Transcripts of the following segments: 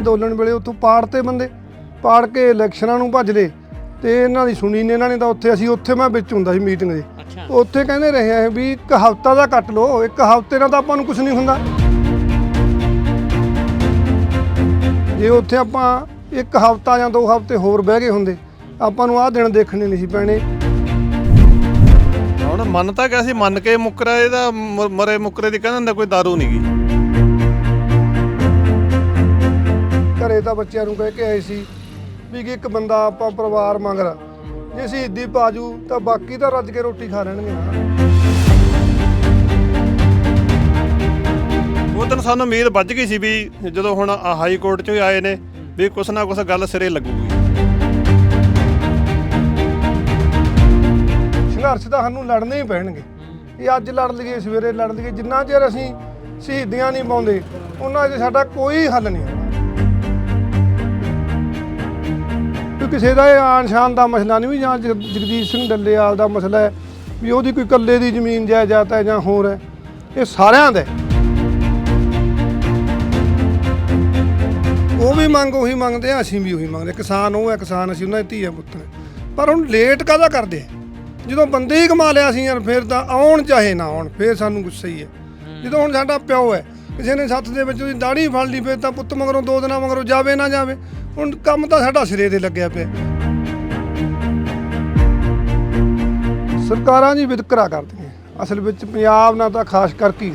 ਅੰਦੋਲਨ ਵੇਲੇ ਉੱਥੋਂ ਪਾੜ ਤੇ ਬੰਦੇ ਪਾੜ ਕੇ ਇਲੈਕਸ਼ਨਾਂ ਨੂੰ ਭੱਜ ਲਏ ਤੇ ਇਹਨਾਂ ਦੀ ਸੁਣੀ ਨੇ ਇਹਨਾਂ ਨੇ ਤਾਂ ਉੱਥੇ ਅਸੀਂ ਉੱਥੇ ਮੈਂ ਵਿੱਚ ਹੁੰਦਾ ਸੀ ਮੀਟਿੰਗ ਦੇ। ਉੱਥੇ ਕਹਿੰਦੇ ਰਹੇ ਆ ਵੀ ਇੱਕ ਹਫਤਾ ਦਾ ਕੱਟ ਲਓ ਇੱਕ ਹਫ਼ਤੇ ਨਾਲ ਤਾਂ ਆਪਾਂ ਨੂੰ ਕੁਝ ਨਹੀਂ ਹੁੰਦਾ। ਜੇ ਉੱਥੇ ਆਪਾਂ ਇੱਕ ਹਫਤਾ ਜਾਂ ਦੋ ਹਫ਼ਤੇ ਹੋਰ ਬਹਿ ਗਏ ਹੁੰਦੇ ਆਪਾਂ ਨੂੰ ਆਹ ਦਿਨ ਦੇਖਣੇ ਨਹੀਂ ਸੀ ਪੈਣੇ। ਹੁਣ ਮੰਨ ਤਾਂ ਗਿਆ ਸੀ ਮੰਨ ਕੇ ਮੁੱਕਰਾ ਇਹਦਾ ਮਰੇ ਮੁੱਕਰੇ ਦੀ ਕਹਿੰਦਾ ਹੁੰਦਾ ਕੋਈ दारू ਨਹੀਂ ਗੀ। ਘਰੇ ਤਾਂ ਬੱਚਿਆਂ ਨੂੰ ਕਹਿ ਕੇ ਆਏ ਸੀ ਵੀ ਕਿ ਇੱਕ ਬੰਦਾ ਆਪਾਂ ਪਰਿਵਾਰ ਮੰਗਰ ਜੇ ਸ਼ਹੀਦੀ ਪਾਜੂ ਤਾਂ ਬਾਕੀ ਤਾਂ ਰੱਜ ਕੇ ਰੋਟੀ ਖਾ ਲੈਣਗੇ। ਉਹ ਦਿਨ ਸਾਨੂੰ ਉਮੀਦ ਵੱਜ ਗਈ ਸੀ ਵੀ ਜਦੋਂ ਹੁਣ ਹਾਈ ਕੋਰਟ 'ਚੋਂ ਆਏ ਨੇ ਵੀ ਕੁਛ ਨਾ ਕੁਛ ਗੱਲ ਸਿਰੇ ਲੱਗੂਗੀ। ਸੰਘਰਸ਼ ਤਾਂ ਸਾਨੂੰ ਲੜਨੇ ਹੀ ਪੈਣਗੇ। ਇਹ ਅੱਜ ਲੜ ਲਈਏ ਸਵੇਰੇ ਲੜ ਲਈਏ। ਜਿੰਨਾ ਚਿਰ ਅਸੀਂ ਸ਼ਹੀਦੀਆਂ ਨਹੀਂ ਪਾਉਂਦੇ ਉਹਨਾਂ 'ਚ ਸਾਡਾ ਕੋਈ ਹੱਲ ਨਹੀਂ। ਕਿਸੇ ਦਾ ਇਹ ਆਨ ਸ਼ਾਨ ਦਾ ਮਸਲਾ ਨਹੀਂ ਵੀ ਜਾਂ ਜਗ- ਜਗਦੀਸ਼ ਸਿੰਘ ਡੱਲੇਵਾਲ ਦਾ ਮਸਲਾ ਹੈ ਵੀ ਉਹਦੀ ਕੋਈ ਇਕੱਲੇ ਦੀ ਜ਼ਮੀਨ ਜਾਇਦਾਦ ਹੈ ਜਾਂ ਹੋਰ ਹੈ ਇਹ ਸਾਰਿਆਂ ਦਾ। ਉਹ ਵੀ ਮੰਗ ਉਹੀ ਮੰਗਦੇ ਆ ਅਸੀਂ ਵੀ ਉਹੀ ਮੰਗਦੇ ਕਿਸਾਨ ਉਹ ਹੈ ਕਿਸਾਨ ਅਸੀਂ ਉਹਨਾਂ ਦੇ ਧੀਆ ਪੁੱਤ ਨੇ ਪਰ ਹੁਣ ਲੇਟ ਕਾਹਦਾ ਕਰਦੇ ਆ? ਜਦੋਂ ਬੰਦੇ ਹੀ ਕਮਾ ਲਿਆ ਸੀ ਯਾਰ ਫਿਰ ਤਾਂ ਆਉਣ ਚਾਹੇ ਨਾ ਆਉਣ ਫਿਰ ਸਾਨੂੰ ਗੁੱਸਾ ਹੀ ਹੈ। ਜਦੋਂ ਹੁਣ ਸਾਡਾ ਪਿਓ ਹੈ ਕਿਸੇ ਨੇ ਸੱਤ ਦੇ ਵਿੱਚ ਉਹਦੀ ਦਾੜੀ ਫੜ ਲਈ ਫਿਰ ਤਾਂ ਪੁੱਤ ਮਗਰੋਂ ਦੋ ਦਿਨਾਂ ਮਗਰੋਂ ਜਾਵੇ ਨਾ ਜਾਵੇ। ਹੁਣ ਕੰਮ ਤਾਂ ਸਾਡਾ ਸਿਰੇ ਤੇ ਲੱਗਿਆ ਪਿਆ। ਸਰਕਾਰਾਂ ਜੀ ਵਿਤਕਰਾ ਕਰਦੀਆਂ। ਅਸਲ ਵਿੱਚ ਪੰਜਾਬ ਨਾਲ ਤਾਂ ਖਾਸ ਕਰਕੇ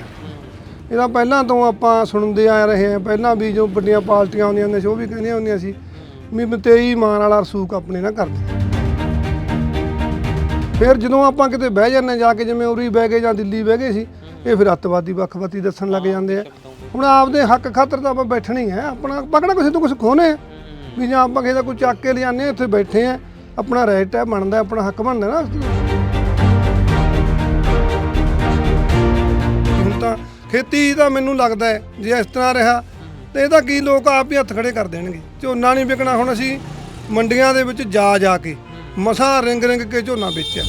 ਇਹਦਾ ਪਹਿਲਾਂ ਤੋਂ ਆਪਾਂ ਸੁਣਦੇ ਆ ਰਹੇ ਹਾਂ। ਪਹਿਲਾਂ ਵੀ ਜੋ ਵੱਡੀਆਂ ਪਾਰਟੀਆਂ ਆਉਂਦੀਆਂ ਹੁੰਦੀਆਂ ਸੀ, ਉਹ ਵੀ ਕਹਿੰਦੀਆਂ ਹੁੰਦੀਆਂ ਸੀ, ਵੀ ਮਤੇਈ ਮਾਨ ਵਾਲਾ ਰਸੂਖ ਆਪਣੇ ਨਾ ਕਰਦੇ। ਫਿਰ ਜਦੋਂ ਆਪਾਂ ਕਿਤੇ ਬਹਿ ਜਾਂਦੇ ਜਾ ਕੇ ਜਿਵੇਂ ਉਰੀ ਬਹਿ ਗਏ ਜਾਂ ਦਿੱਲੀ ਬਹਿ ਗਏ ਸੀ, ਇਹ ਫਿਰ ਅੱਤਵਾਦੀ, ਵੱਖਵਾਦੀ ਦੱਸਣ ਲੱਗ ਜਾਂਦੇ ਆ। ਹੁਣ ਆਪਦੇ ਹੱਕ ਖਾਤਰ ਤਾਂ ਆਪਾਂ ਬੈਠਣਾ ਹੀ ਹੈ ਆਪਣਾ ਪਕੜਾ ਕਿਸੇ ਤੋਂ ਕੁਝ ਖੋਨੇ ਆ। ਵੀ ਜਾਂ ਆਪਾਂ ਕਿਸੇ ਦਾ ਕੋਈ ਚੱਕ ਕੇ ਲਿਆਨੇ ਇੱਥੇ ਬੈਠੇ ਆ ਆਪਣਾ ਰਾਈਟ ਹੈ, ਬਣਦਾ, ਆਪਣਾ ਹੱਕ ਬਣਦਾ ਨਾ। ਹੁਣ ਤਾਂ ਖੇਤੀ ਦਾ ਮੈਨੂੰ ਲੱਗਦਾ ਹੈ, ਜੇ ਇਸ ਤਰ੍ਹਾਂ ਰਿਹਾ, ਤੇ ਇਹਦਾ ਕੀ ਲੋਕ ਆਪ ਹੀ ਹੱਥ ਖੜੇ ਕਰ ਦੇਣਗੇ। ਝੋਨਾ ਨਹੀਂ ਵਿਕਣਾ, ਹੁਣ ਅਸੀਂ ਮੰਡੀਆਂ ਦੇ ਵਿੱਚ ਜਾ ਜਾ ਕੇ, ਮਸਾਂ ਰਿੰਗ ਰਿੰਗ ਕੇ ਝੋਨਾ ਵੇਚਿਆ।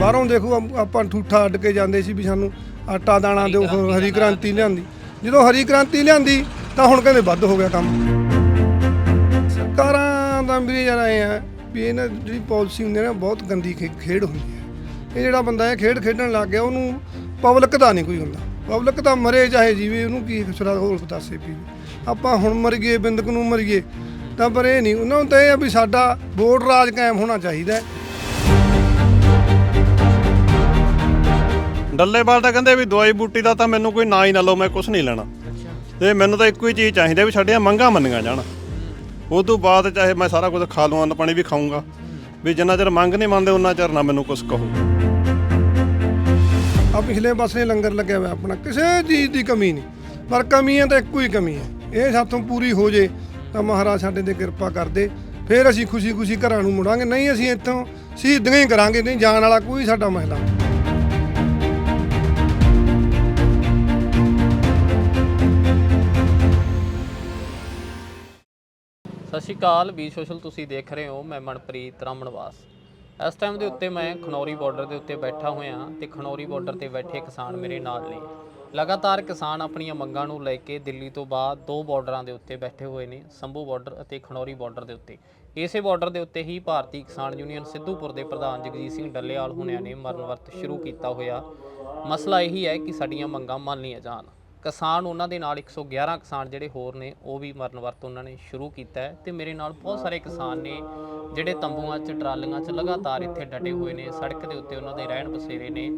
ਬਾਹਰੋਂ ਦੇਖੋ ਆਪਾਂ ਠੂਠਾ ਅੱਡ ਕੇ ਜਾਂਦੇ ਸੀ ਵੀ ਸਾਨੂੰ ਆਟਾ ਦਾਣਾ ਦਿਓ ਹੋਰ ਹਰੀ ਕ੍ਰਾਂਤੀ ਲਿਆਂਦੀ। ਜਦੋਂ ਹਰੀ ਕ੍ਰਾਂਤੀ ਲਿਆਂਦੀ ਤਾਂ ਹੁਣ ਕਹਿੰਦੇ ਵੱਧ ਹੋ ਗਿਆ ਕੰਮ। ਸਰਕਾਰਾਂ ਦਾ ਵੀ ਯਾਰ ਆਏ ਆ ਵੀ ਇਹਨਾਂ ਦੀ ਜਿਹੜੀ ਪਾਲਿਸੀ ਹੁੰਦੀ ਹੈ ਨਾ ਬਹੁਤ ਗੰਦੀ ਖੇਡ ਹੁੰਦੀ ਹੈ ਇਹ ਜਿਹੜਾ ਬੰਦਾ ਇਹ ਖੇਡ ਖੇਡਣ ਲੱਗ ਗਿਆ ਉਹਨੂੰ ਪਬਲਿਕ ਦਾ ਨਹੀਂ ਕੋਈ ਹੁੰਦਾ। ਪਬਲਿਕ ਤਾਂ ਮਰੇ ਚਾਹੇ ਜੀਵੇ ਉਹਨੂੰ ਕੀ ਸੁਰਾ ਹੋਰ ਪਤਾਸੇ ਪੀ ਆਪਾਂ ਹੁਣ ਮਰ ਗਏ ਬਿੰਦਕ ਨੂੰ ਮਰੀਏ ਤਾਂ ਪਰ ਇਹ ਨਹੀਂ ਉਹਨਾਂ ਨੂੰ ਤਾਂ ਇਹ ਆ ਵੀ ਸਾਡਾ ਵੋਟ ਰਾਜ ਕਾਇਮ ਹੋਣਾ ਚਾਹੀਦਾ। ਡੱਲੇਵਾਲ ਤਾਂ ਕਹਿੰਦੇ ਵੀ ਦਵਾਈ ਬੂਟੀ ਦਾ ਤਾਂ ਮੈਨੂੰ ਕੋਈ ਨਾ ਹੀ ਨਾ ਲਓ ਮੈਂ ਕੁਛ ਨਹੀਂ ਲੈਣਾ। ਤੇ ਮੈਨੂੰ ਤਾਂ ਇੱਕੋ ਹੀ ਚੀਜ਼ ਚਾਹੀਦੀ ਵੀ ਸਾਡੀਆਂ ਮੰਗਾਂ ਮੰਨੀਆਂ ਜਾਣ। ਉਸ ਤੋਂ ਬਾਅਦ ਚਾਹੇ ਮੈਂ ਸਾਰਾ ਕੁਝ ਖਾ ਲਵਾਂ ਅੰਨ ਪਾਣੀ ਵੀ ਖਾਊਂਗਾ। ਵੀ ਜਿੰਨਾ ਚਿਰ ਮੰਗ ਨਹੀਂ ਮੰਨਦੇ ਉਹਨਾਂ ਚਿਰ ਨਾ ਮੈਨੂੰ ਕੁਝ ਕਹੋ। ਆ ਪਿਛਲੇ ਪਾਸੇ ਲੰਗਰ ਲੱਗਿਆ ਹੋਇਆ ਆਪਣਾ ਕਿਸੇ ਚੀਜ਼ ਦੀ ਕਮੀ ਨਹੀਂ। ਪਰ ਕਮੀ ਹੈ ਤਾਂ ਇੱਕੋ ਹੀ ਕਮੀ ਹੈ ਇਹ ਸਾਥੋਂ ਪੂਰੀ ਹੋ ਜੇ ਤਾਂ ਮਹਾਰਾਜ ਸਾਡੇ ਤੇ ਕਿਰਪਾ ਕਰਦੇ ਫਿਰ ਅਸੀਂ ਖੁਸ਼ੀ-ਖੁਸ਼ੀ ਘਰਾਂ ਨੂੰ ਮੁੜਾਂਗੇ। ਨਹੀਂ ਅਸੀਂ ਇੱਥੋਂ ਸ਼ਹੀਦੀਆਂ ਹੀ ਕਰਾਂਗੇ ਨਹੀਂ ਜਾਣ ਵਾਲਾ ਕੋਈ ਸਾਡਾ ਮਹਿਲਾ। ਸਤਿ ਸ਼੍ਰੀ ਅਕਾਲ ਬੀ ਸੋਸ਼ਲ ਤੁਸੀਂ ਦੇਖ ਰਹੇ ਹੋ, ਮੈਂ ਮਨਪ੍ਰੀਤ ਰਾਮਣਵਾਸ। ਇਸ ਟਾਈਮ ਦੇ ਉੱਤੇ ਮੈਂ ਖਨੌਰੀ ਬਾਰਡਰ ਦੇ ਉੱਤੇ ਬੈਠਾ ਹੋਇਆ ਤੇ ਖਨੌਰੀ ਬਾਰਡਰ ਤੇ ਬੈਠੇ ਕਿਸਾਨ ਮੇਰੇ ਨਾਲ ਨੇ। ਲਗਾਤਾਰ ਕਿਸਾਨ ਆਪਣੀਆਂ ਮੰਗਾਂ ਨੂੰ ਲੈ ਕੇ ਦਿੱਲੀ ਤੋਂ ਬਾਅਦ ਦੋ ਬਾਰਡਰਾਂ ਦੇ ਉੱਤੇ ਬੈਠੇ ਹੋਏ ਨੇ, ਸੰਭੂ ਬਾਰਡਰ ਅਤੇ ਖਨੌਰੀ ਬਾਰਡਰ ਦੇ ਉੱਤੇ। ਇਸੇ ਬਾਰਡਰ ਦੇ ਉੱਤੇ ਹੀ ਭਾਰਤੀ ਕਿਸਾਨ ਯੂਨੀਅਨ ਸਿੱਧੂਪੁਰ ਦੇ ਪ੍ਰਧਾਨ ਜਗਜੀਤ ਸਿੰਘ ਡੱਲੇਵਾਲ ਹੁਣਿਆਂ ਨੇ ਮਰਨ ਵਰਤ ਸ਼ੁਰੂ ਕੀਤਾ ਹੋਇਆ। ਮਸਲਾ ਇਹੀ ਹੈ ਕਿ ਸਾਡੀਆਂ ਮੰਗਾਂ ਮੰਨ ਲਈਆਂ ਜਾਣ। ਕਿਸਾਨ ਉਹਨਾਂ ਦੇ ਨਾਲ 111 ਕਿਸਾਨ ਜਿਹੜੇ ਹੋਰ ਨੇ, ਉਹ ਵੀ ਮਰਨ ਵਰਤ ਉਹਨਾਂ ਨੇ ਸ਼ੁਰੂ ਕੀਤਾ ਹੈ ਤੇ ਮੇਰੇ ਨਾਲ ਬਹੁਤ ਸਾਰੇ ਕਿਸਾਨ ਨੇ ਜਿਹੜੇ ਤੰਬੂਆਂ 'ਚ, ਟਰਾਲੀਆਂ 'ਚ ਲਗਾਤਾਰ ਇੱਥੇ ਡਟੇ ਹੋਏ ਨੇ, ਸੜਕ ਦੇ ਉੱਤੇ ਉਹਨਾਂ ਦੇ ਰਹਿਣ ਬਸੇਰੇ ਨੇ।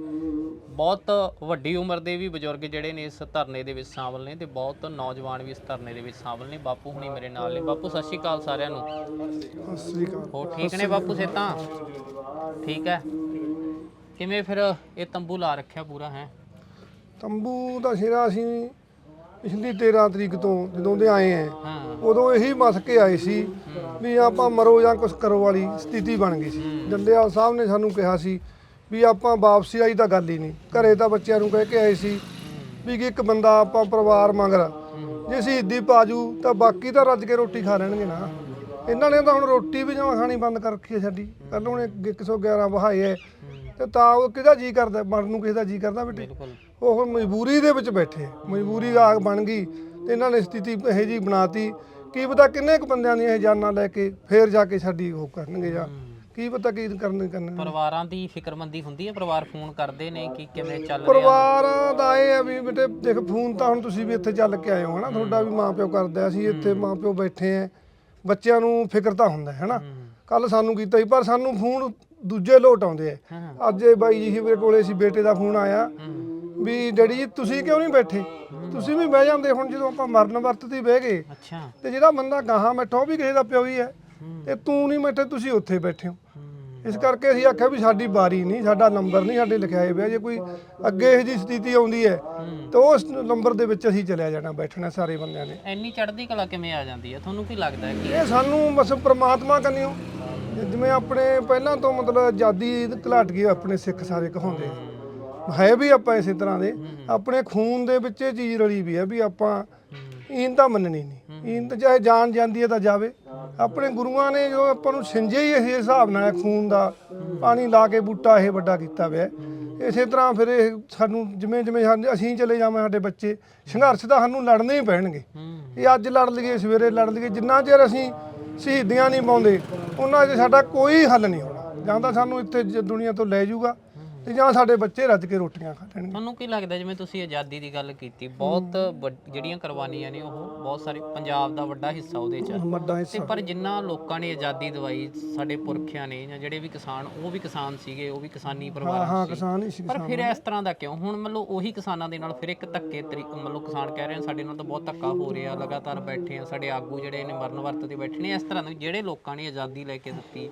ਬਹੁਤ ਵੱਡੀ ਉਮਰ ਦੇ ਵੀ ਬਜ਼ੁਰਗ ਜਿਹੜੇ ਨੇ ਇਸ ਧਰਨੇ ਦੇ ਵਿੱਚ ਸ਼ਾਮਲ ਨੇ ਤੇ ਬਹੁਤ ਨੌਜਵਾਨ ਵੀ ਇਸ ਧਰਨੇ ਦੇ ਵਿੱਚ ਸ਼ਾਮਲ ਨੇ। ਬਾਪੂ ਹੁਣੀ ਮੇਰੇ ਨਾਲ ਨੇ। ਬਾਪੂ, ਸਤਿ ਸ਼੍ਰੀ ਅਕਾਲ ਸਾਰਿਆਂ ਨੂੰ। ਸਤਿ ਸ੍ਰੀ ਅਕਾਲ ਹੋ ਠੀਕ ਨੇ ਬਾਪੂ ਸੇ ਤਾਂ ਠੀਕ ਹੈ। ਕਿਵੇਂ ਫਿਰ ਇਹ ਤੰਬੂ ਲਾ ਰੱਖਿਆ ਪੂਰਾ, ਹੈ? ਤੰਬੂ ਦਾ ਸ਼ੇਰਾ ਅਸੀਂ ਪਿਛਲੀ 13 ਤਰੀਕ ਤੋਂ ਜਦੋਂ ਦੇ ਆਏ ਆ ਉਦੋਂ ਇਹੀ ਮਸ ਕੇ ਆਏ ਸੀ ਵੀ ਆਪਾਂ ਮਰੋ ਜਾਂ ਕੁਛ ਕਰੋ ਵਾਲੀ ਸਥਿਤੀ ਬਣ ਗਈ ਸੀ। ਡੰਡੇਵਾਲ ਸਾਹਿਬ ਨੇ ਸਾਨੂੰ ਕਿਹਾ ਸੀ ਵੀ ਆਪਾਂ ਵਾਪਸੀ ਆਈ ਤਾਂ ਗੱਲ ਹੀ ਨਹੀਂ। ਘਰੇ ਤਾਂ ਬੱਚਿਆਂ ਨੂੰ ਕਹਿ ਕੇ ਆਏ ਸੀ ਵੀ ਕਿ ਇੱਕ ਬੰਦਾ ਆਪਾਂ ਪਰਿਵਾਰ ਮੰਗਰ ਜੇ ਸ਼ਹੀਦੀ ਪਾਜੂ ਤਾਂ ਬਾਕੀ ਤਾਂ ਰੱਜ ਕੇ ਰੋਟੀ ਖਾ ਲੈਣਗੇ ਨਾ। ਇਹਨਾਂ ਨੇ ਤਾਂ ਹੁਣ ਰੋਟੀ ਵੀ ਜਮਾ ਖਾਣੀ ਬੰਦ ਕਰ ਰੱਖੀ ਹੈ ਸਾਡੀ। ਕੱਲ ਉਹਨੇ 111 ਵਹਾਏ ਤੇ ਤਾਂ ਉਹ ਕਿਹਦਾ ਜੀ ਕਰਦਾ ਮਰਨ ਨੂੰ ਕਿਸੇ ਦਾ ਜੀ ਕਰਦਾ ਬੇਟੇ? ਉਹ ਮਜਬੂਰੀ ਦੇ ਵਿੱਚ ਬੈਠੇ। ਮਜਬੂਰੀ ਆਗ ਬਣ ਗਈ ਤੇ ਇਹਨਾਂ ਨੇ ਸਥਿਤੀ ਇਹੋ ਜੀ ਬਣਾਤੀ। ਕੀ ਪਤਾ ਕਿੰਨੇ ਕੁ ਬੰਦਿਆਂ ਦੀਆਂ ਇਹ ਜਾਨਾਂ ਲੈ ਕੇ ਫੇਰ ਜਾ ਕੇ ਸਾਡੀ ਉਹ ਕਰਨਗੇ ਜਾਂ ਕੀ ਪਤਾ ਕੀ ਕਰਨ ਕਰਨਗੇ। ਪਰਿਵਾਰਾਂ ਦੀ ਫਿਕਰਮੰਦੀ ਹੁੰਦੀ ਹੈ ਪਰਿਵਾਰ ਫੋਨ ਕਰਦੇ ਨੇ ਕਿ ਕਿਵੇਂ ਚੱਲ ਰਿਹਾ? ਪਰਿਵਾਰਾਂ ਦਾ ਇਹ ਆ ਵੀ ਬੇਟੇ ਦੇਖ ਫੋਨ ਤਾਂ ਹੁਣ ਤੁਸੀਂ ਵੀ ਇੱਥੇ ਚੱਲ ਕੇ ਆਏ ਹੋ ਹਨਾ? ਤੁਹਾਡਾ ਵੀ ਮਾਪਿਓ ਕਰਦਾ ਅਸੀਂ ਇੱਥੇ ਮਾਪਿਓ ਬੈਠੇ ਆ। ਬੱਚਿਆਂ ਨੂੰ ਫਿਕਰ ਤਾਂ ਹੁੰਦਾ ਹੈ। ਹਨਾ ਕੱਲ ਸਾਨੂੰ ਕੀਤਾ ਸੀ ਪਰ ਸਾਨੂੰ ਫੋਨ ਦੂਜੇ ਲੋਟ ਆਉਂਦੇ ਆ। ਅੱਜ ਇਹ ਬਾਈ ਜੀ ਮੇਰੇ ਕੋਲੇ ਸੀ ਬੇਟੇ ਦਾ ਫੋਨ ਆਇਆ। ਵੀ ਡੈਡੀ ਜੀ ਤੁਸੀਂ ਕਿਉਂ ਨਹੀਂ ਬੈਠੇ? ਤੁਸੀਂ ਵੀ ਬਹਿ ਜਾਂਦੇ ਹੁਣ ਜਦੋਂ ਆਪਾਂ ਮਰਨ ਵਰਤ ਤੇ ਬਹਿ ਗਏ। ਅੱਛਾ। ਤੇ ਜਿਹੜਾ ਬੰਦਾ ਗਾਹਾਂ ਬੈਠਾ ਉਹ ਵੀ ਕਿਸੇ ਦਾ ਪਿਓ ਹੀ ਹੈ। ਤੇ ਤੂੰ ਨਹੀਂ ਬੈਠੇ ਤੁਸੀਂ ਉੱਥੇ ਬੈਠੇ ਹੋ। ਇਸ ਕਰਕੇ ਅਸੀਂ ਆਖਿਆ ਵੀ ਸਾਡੀ ਬਾਰੀ ਨਹੀਂ ਸਾਡਾ ਨੰਬਰ ਨਹੀਂ ਸਾਡੇ ਲਿਖਾਏ ਪਿਆ ਜੇ ਕੋਈ ਅੱਗੇ ਇਹ ਜੀ ਸਥਿਤੀ ਆਉਂਦੀ ਹੈ ਤਾਂ ਉਸ ਨੰਬਰ ਦੇ ਵਿੱਚ ਅਸੀਂ ਚਲਿਆ ਜਾਣਾ ਬੈਠਣਾ ਸਾਰੇ ਬੰਦਿਆਂ ਨੇ। ਇੰਨੀ ਚੜ੍ਹਦੀ ਕਲਾ ਕਿਵੇਂ ਆ ਜਾਂਦੀ ਹੈ? ਤੁਹਾਨੂੰ ਕੀ ਲੱਗਦਾ ਹੈ ਕਿ ਇਹ ਸਾਨੂੰ ਬਸ ਪ੍ਰਮਾਤਮਾ ਕੰਨਿਓ। ਜਿਵੇਂ ਆਪਣੇ ਪਹਿਲਾਂ ਤੋਂ ਮਤਲਬ ਆਜ਼ਾਦੀ ਘਲਾਟ ਗਈ ਆਪਣੇ ਸਿੱਖ ਸਾਰੇ ਕਹਾਉਂਦੇ ਆ। ਹੈ ਵੀ ਆਪਾਂ ਇਸੇ ਤਰ੍ਹਾਂ ਦੇ। ਆਪਣੇ ਖੂਨ ਦੇ ਵਿੱਚ ਇਹ ਚੀਜ਼ ਰਲੀ ਵੀ ਹੈ ਵੀ ਆਪਾਂ ਈਨ ਤਾਂ ਮੰਨਣੀ ਨਹੀਂ। ਈਨ ਤਾਂ ਚਾਹੇ ਜਾਨ ਜਾਂਦੀ ਹੈ ਤਾਂ ਜਾਵੇ। ਆਪਣੇ ਗੁਰੂਆਂ ਨੇ ਜੋ ਆਪਾਂ ਨੂੰ ਸਿੰਜੇ ਹੀ ਇਹ ਹਿਸਾਬ ਨਾਲ ਖੂਨ ਦਾ ਪਾਣੀ ਲਾ ਕੇ ਬੂਟਾ ਇਹ ਵੱਡਾ ਕੀਤਾ ਹੋਇਆ। ਇਸੇ ਤਰ੍ਹਾਂ ਫਿਰ ਇਹ ਸਾਨੂੰ ਜਿਵੇਂ ਜਿਵੇਂ ਅਸੀਂ ਚਲੇ ਜਾਵਾਂ ਸਾਡੇ ਬੱਚੇ ਸੰਘਰਸ਼ ਤਾਂ ਸਾਨੂੰ ਲੜਨੇ ਹੀ ਪੈਣਗੇ। ਇਹ ਅੱਜ ਲੜ ਲਈਏ ਸਵੇਰੇ ਲੜ ਲਈਏ ਜਿੰਨਾ ਚਿਰ ਅਸੀਂ ਸ਼ਹੀਦੀਆਂ ਨਹੀਂ ਪਾਉਂਦੇ ਉਹਨਾਂ 'ਚ ਸਾਡਾ ਕੋਈ ਹੱਲ ਨਹੀਂ ਹੋਣਾ ਜਾਂ ਤਾਂ ਸਾਨੂੰ ਇੱਥੇ ਦੁਨੀਆ ਤੋਂ ਲੈ ਜਾਊਗਾ। ਤੇ ਜਾਂ ਸਾਡੇ ਬੱਚੇ ਰੱਜ ਕੇ ਰੋਟੀਆਂ ਖਾ ਲੈਣਗੇ। ਤੁਹਾਨੂੰ ਕੀ ਲੱਗਦਾ ਜਿਵੇਂ ਤੁਸੀਂ ਆਜ਼ਾਦੀ ਦੀ ਗੱਲ ਕੀਤੀ ਬਹੁਤ ਵੱਡ- ਜਿਹੜੀਆਂ ਕੁਰਬਾਨੀਆਂ ਨੇ ਉਹ ਬਹੁਤ ਸਾਰੇ ਪੰਜਾਬ ਦਾ ਵੱਡਾ ਹਿੱਸਾ ਉਹਦੇ ਚ ਵੱਡਾ ਤੇ ਹਿੱਸਾ ਪਰ ਜਿਨ੍ਹਾਂ ਲੋਕਾਂ ਨੇ ਆਜ਼ਾਦੀ ਦਵਾਈ ਸਾਡੇ ਪੁਰਖਿਆਂ ਨੇ ਜਾਂ ਜਿਹੜੇ ਵੀ ਕਿਸਾਨ ਉਹ ਵੀ ਕਿਸਾਨ ਸੀਗੇ ਉਹ ਵੀ ਕਿਸਾਨੀ ਹਾਂ ਪਰਿਵਾਰਾਂ ਹਾਂ ਸੀ। ਕਿਸਾਨ ਹੀ ਸੀ ਪਰ ਫਿਰ ਇਸ ਤਰ੍ਹਾਂ ਦਾ ਕਿਉਂ? ਹੁਣ ਮੰਨ ਲਓ ਉਹੀ ਕਿਸਾਨਾਂ ਦੇ ਨਾਲ ਫਿਰ ਇੱਕ ਧੱਕੇ ਤਰੀਕ ਮੰਨ ਲਓ ਕਿਸਾਨ ਕਹਿ ਰਹੇ ਨੇ ਸਾਡੇ ਨਾਲ ਤਾਂ ਬਹੁਤ ਧੱਕਾ ਹੋ ਰਿਹਾ ਲਗਾਤਾਰ ਬੈਠੇ ਆ ਸਾਡੇ ਆਗੂ ਜਿਹੜੇ ਨੇ ਮਰਨ ਵਰਤ ਤੇ ਬੈਠੇ ਨੇ। ਇਸ ਤਰ੍ਹਾਂ ਦੇ ਜਿਹੜੇ ਲੋਕਾਂ ਨੇ ਆਜ਼ਾਦੀ ਲੈ ਕੇ ਦਿੱਤੀ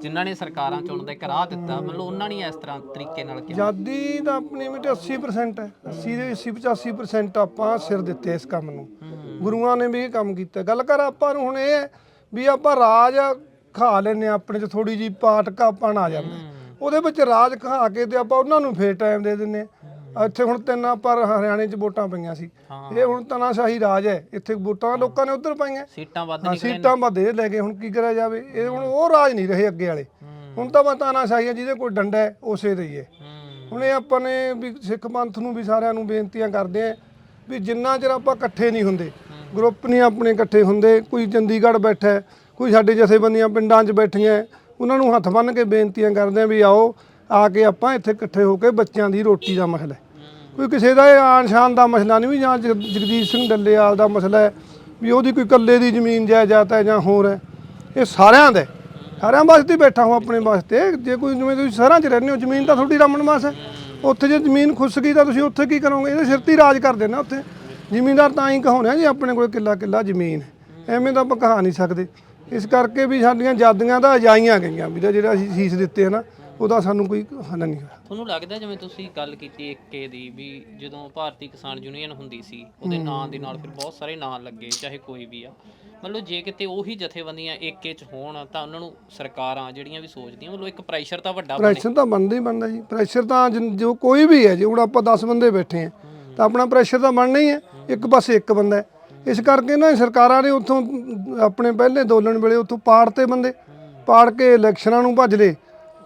ਜਿਨ੍ਹਾਂ ਨੇ ਸਰਕਾਰਾਂ ਚੁਣਨ ਦਾ ਇੱਕ ਰਾਹ ਦਿੱਤਾ ਮੰਨ ਲਓ ਉਹਨਾਂ ਨੇ ਇਸ ਤਰ੍ਹਾਂ ਤਰੀਕੇ ਨਾਲ ਕਿਉਂ ਆਜ਼ਾਦੀ ਦਾ ਆਪਣੀ ਮਿਟ 80% ਹੈ। 80 ਦੇ 80 85% ਆਪਾਂ ਸਿਰ ਦਿੱਤੇ ਇਸ ਕੰਮ ਨੂੰ। ਗੁਰੂਆਂ ਨੇ ਵੀ ਇਹ ਕੰਮ ਕੀਤਾ। ਗੱਲ ਕਰ ਆਪਾਂ ਨੂੰ ਹੁਣ ਇਹ ਹੈ ਵੀ ਆਪਾਂ ਰਾਜ ਖਾ ਲੈਨੇ ਆਪਣੇ ਚ ਥੋੜੀ ਜੀ ਪਾਟ ਕਾਪਣ ਆ ਜਾਂਦਾ। ਉਹਦੇ ਵਿੱਚ ਰਾਜ ਖਾ ਕੇ ਤੇ ਆਪਾਂ ਉਹਨਾਂ ਨੂੰ ਫੇਰ ਟਾਈਮ ਦੇ ਦਿੰਨੇ। ਇੱਥੇ ਹੁਣ ਤਿੰਨ ਆਪਾਂ ਹਰਿਆਣੇ ਚ ਵੋਟਾਂ ਪਈਆਂ ਸੀ। ਇਹ ਹੁਣ ਤਨਾਸ਼ਾਹੀ ਰਾਜ ਹੈ। ਇੱਥੇ ਵੋਟਾਂ ਲੋਕਾਂ ਨੇ ਉਧਰ ਪਾਈਆਂ। ਸੀਟਾਂ ਵੱਧ ਨਿਕਲੇ ਸੀਟਾਂ ਵਧੇ ਲੈ ਗਏ ਹੁਣ ਕੀ ਕਰਿਆ ਜਾਵੇ? ਇਹ ਹੁਣ ਉਹ ਰਾਜ ਨਹੀਂ ਰਹੇ ਅੱਗੇ ਵਾਲੇ। ਹੁਣ ਤਾਂ ਬਸ ਤਾਨਾਸ਼ਾਹੀ ਹੈ ਜਿਹਦੇ ਕੋਲ ਡੰਡਾ ਹੈ ਉਸੇ ਦੇ ਹੀ ਹੈ। ਹੁਣ ਇਹ ਆਪਾਂ ਨੇ ਵੀ ਸਿੱਖ ਪੰਥ ਨੂੰ ਵੀ ਸਾਰਿਆਂ ਨੂੰ ਬੇਨਤੀਆਂ ਕਰਦੇ ਆਂ ਵੀ ਜਿੰਨਾ ਚਿਰ ਆਪਾਂ ਇਕੱਠੇ ਨਹੀਂ ਹੁੰਦੇ ਗਰੁੱਪ ਨਹੀਂ ਆਪਣੇ ਇਕੱਠੇ ਹੁੰਦੇ ਕੋਈ ਚੰਡੀਗੜ੍ਹ ਬੈਠਾ ਕੋਈ ਸਾਡੇ ਜਥੇਬੰਦੀਆਂ ਪਿੰਡਾਂ 'ਚ ਬੈਠੀਆਂ ਉਹਨਾਂ ਨੂੰ ਹੱਥ ਬੰਨ੍ਹ ਕੇ ਬੇਨਤੀਆਂ ਕਰਦੇ ਆਂ ਵੀ ਆਓ ਆ ਕੇ ਆਪਾਂ ਇੱਥੇ ਇਕੱਠੇ ਹੋ ਕੇ ਬੱਚਿਆਂ ਦੀ ਰੋਟੀ ਦਾ ਮਸਲਾ ਕੋਈ ਕਿਸੇ ਦਾ ਇਹ ਆਨ ਸ਼ਾਨ ਦਾ ਮਸਲਾ ਨਹੀਂ ਵੀ ਜਾਂ ਜਗ- ਜਗਦੀਸ਼ ਸਿੰਘ ਡੱਲੇਵਾਲ ਦਾ ਮਸਲਾ ਹੈ ਵੀ ਉਹਦੀ ਕੋਈ ਇਕੱਲੇ ਦੀ ਜ਼ਮੀਨ ਜਾਇਦਾਦ ਹੈ ਜਾਂ ਹੋਰ ਹੈ ਇਹ ਸਾਰਿਆਂ ਦਾ। ਸਾਰਿਆਂ ਵਾਸਤੇ ਹੀ ਬੈਠਾ ਹਾਂ ਆਪਣੇ ਵਾਸਤੇ। ਜੇ ਕੋਈ ਜਿਵੇਂ ਤੁਸੀਂ ਸ਼ਹਿਰਾਂ 'ਚ ਰਹਿੰਦੇ ਹੋ, ਜ਼ਮੀਨ ਤਾਂ ਤੁਹਾਡੀ ਰਮਨ ਵਾਸ ਹੈ। ਉੱਥੇ ਜੇ ਜ਼ਮੀਨ ਖੁੱਸ ਗਈ ਤਾਂ ਤੁਸੀਂ ਉੱਥੇ ਕੀ ਕਰੋਗੇ? ਇਹਦੇ ਸਿਰ ਤੇ ਹੀ ਰਾਜ ਕਰਦੇ ਨਾ ਉੱਥੇ। ਜ਼ਮੀਨਦਾਰ ਤਾਂ ਹੀ ਕਹਾਉਂਦੇ ਆ ਜੀ, ਆਪਣੇ ਕੋਲ ਕਿੱਲਾ ਕਿੱਲਾ ਜ਼ਮੀਨ ਐਵੇਂ ਤਾਂ ਆਪਾਂ ਕਹਾ ਨਹੀਂ ਸਕਦੇ। ਇਸ ਕਰਕੇ ਵੀ ਸਾਡੀਆਂ ਜਾਦੀਆਂ ਤਾਂ ਅਜਾਈਆਂ ਗਈਆਂ। ਵੀ ਜਿਹੜਾ ਅਸੀਂ ਸੀਸ ਦਿੱਤੇ ਆ ਨਾ ਉਹਦਾ ਸਾਨੂੰ ਕੋਈ ਹੱਲ ਨਹੀਂ ਹੋਇਆ। ਤੁਹਾਨੂੰ ਲੱਗਦਾ ਜਿਵੇਂ ਤੁਸੀਂ ਗੱਲ ਕੀਤੀ ਇੱਕੇ ਦੀ ਵੀ ਜਦੋਂ ਭਾਰਤੀ ਕਿਸਾਨ ਯੂਨੀਅਨ ਹੁੰਦੀ ਸੀ ਉਹਦੇ ਨਾਂ ਦੇ ਨਾਲ ਫਿਰ ਬਹੁਤ ਸਾਰੇ ਨਾਂ ਲੱਗੇ ਚਾਹੇ ਕੋਈ ਵੀ ਆ। ਮਤਲਬ ਜੇ ਕਿਤੇ ਉਹੀ ਜਥੇਬੰਦੀਆਂ ਏਕੇ ਚ ਹੋਣ ਤਾਂ ਉਹਨਾਂ ਨੂੰ ਸਰਕਾਰਾਂ ਜਿਹੜੀਆਂ ਵੀ ਸੋਚਦੀਆਂ ਮਤਲਬ ਇੱਕ ਪ੍ਰੈਸ਼ਰ ਤਾਂ ਵੱਡਾ ਬਣੇ। ਪ੍ਰੈਸ਼ਰ ਤਾਂ ਬਣਦਾ ਹੀ ਬਣਦਾ ਜੀ। ਪ੍ਰੈਸ਼ਰ ਤਾਂ ਜਿਨ- ਜੋ ਕੋਈ ਵੀ ਹੈ ਜੇ ਹੁਣ ਆਪਾਂ 10 ਬੰਦੇ ਬੈਠੇ ਆ ਤਾਂ ਆਪਣਾ ਪ੍ਰੈਸ਼ਰ ਤਾਂ ਬਣਨਾ ਹੀ ਹੈ। ਇੱਕ ਪਾਸੇ ਇੱਕ ਬੰਦਾ ਹੈ। ਇਸ ਕਰਕੇ ਨਾ ਸਰਕਾਰਾਂ ਨੇ ਉੱਥੋਂ ਆਪਣੇ ਪਹਿਲੇ ਅੰਦੋਲਨ ਵੇਲੇ ਉੱਥੋਂ ਪਾੜ ਤੇ ਬੰਦੇ ਪਾੜ ਕੇ ਇਲੈਕਸ਼ਨਾਂ ਨੂੰ ਭੱਜ ਲਏ।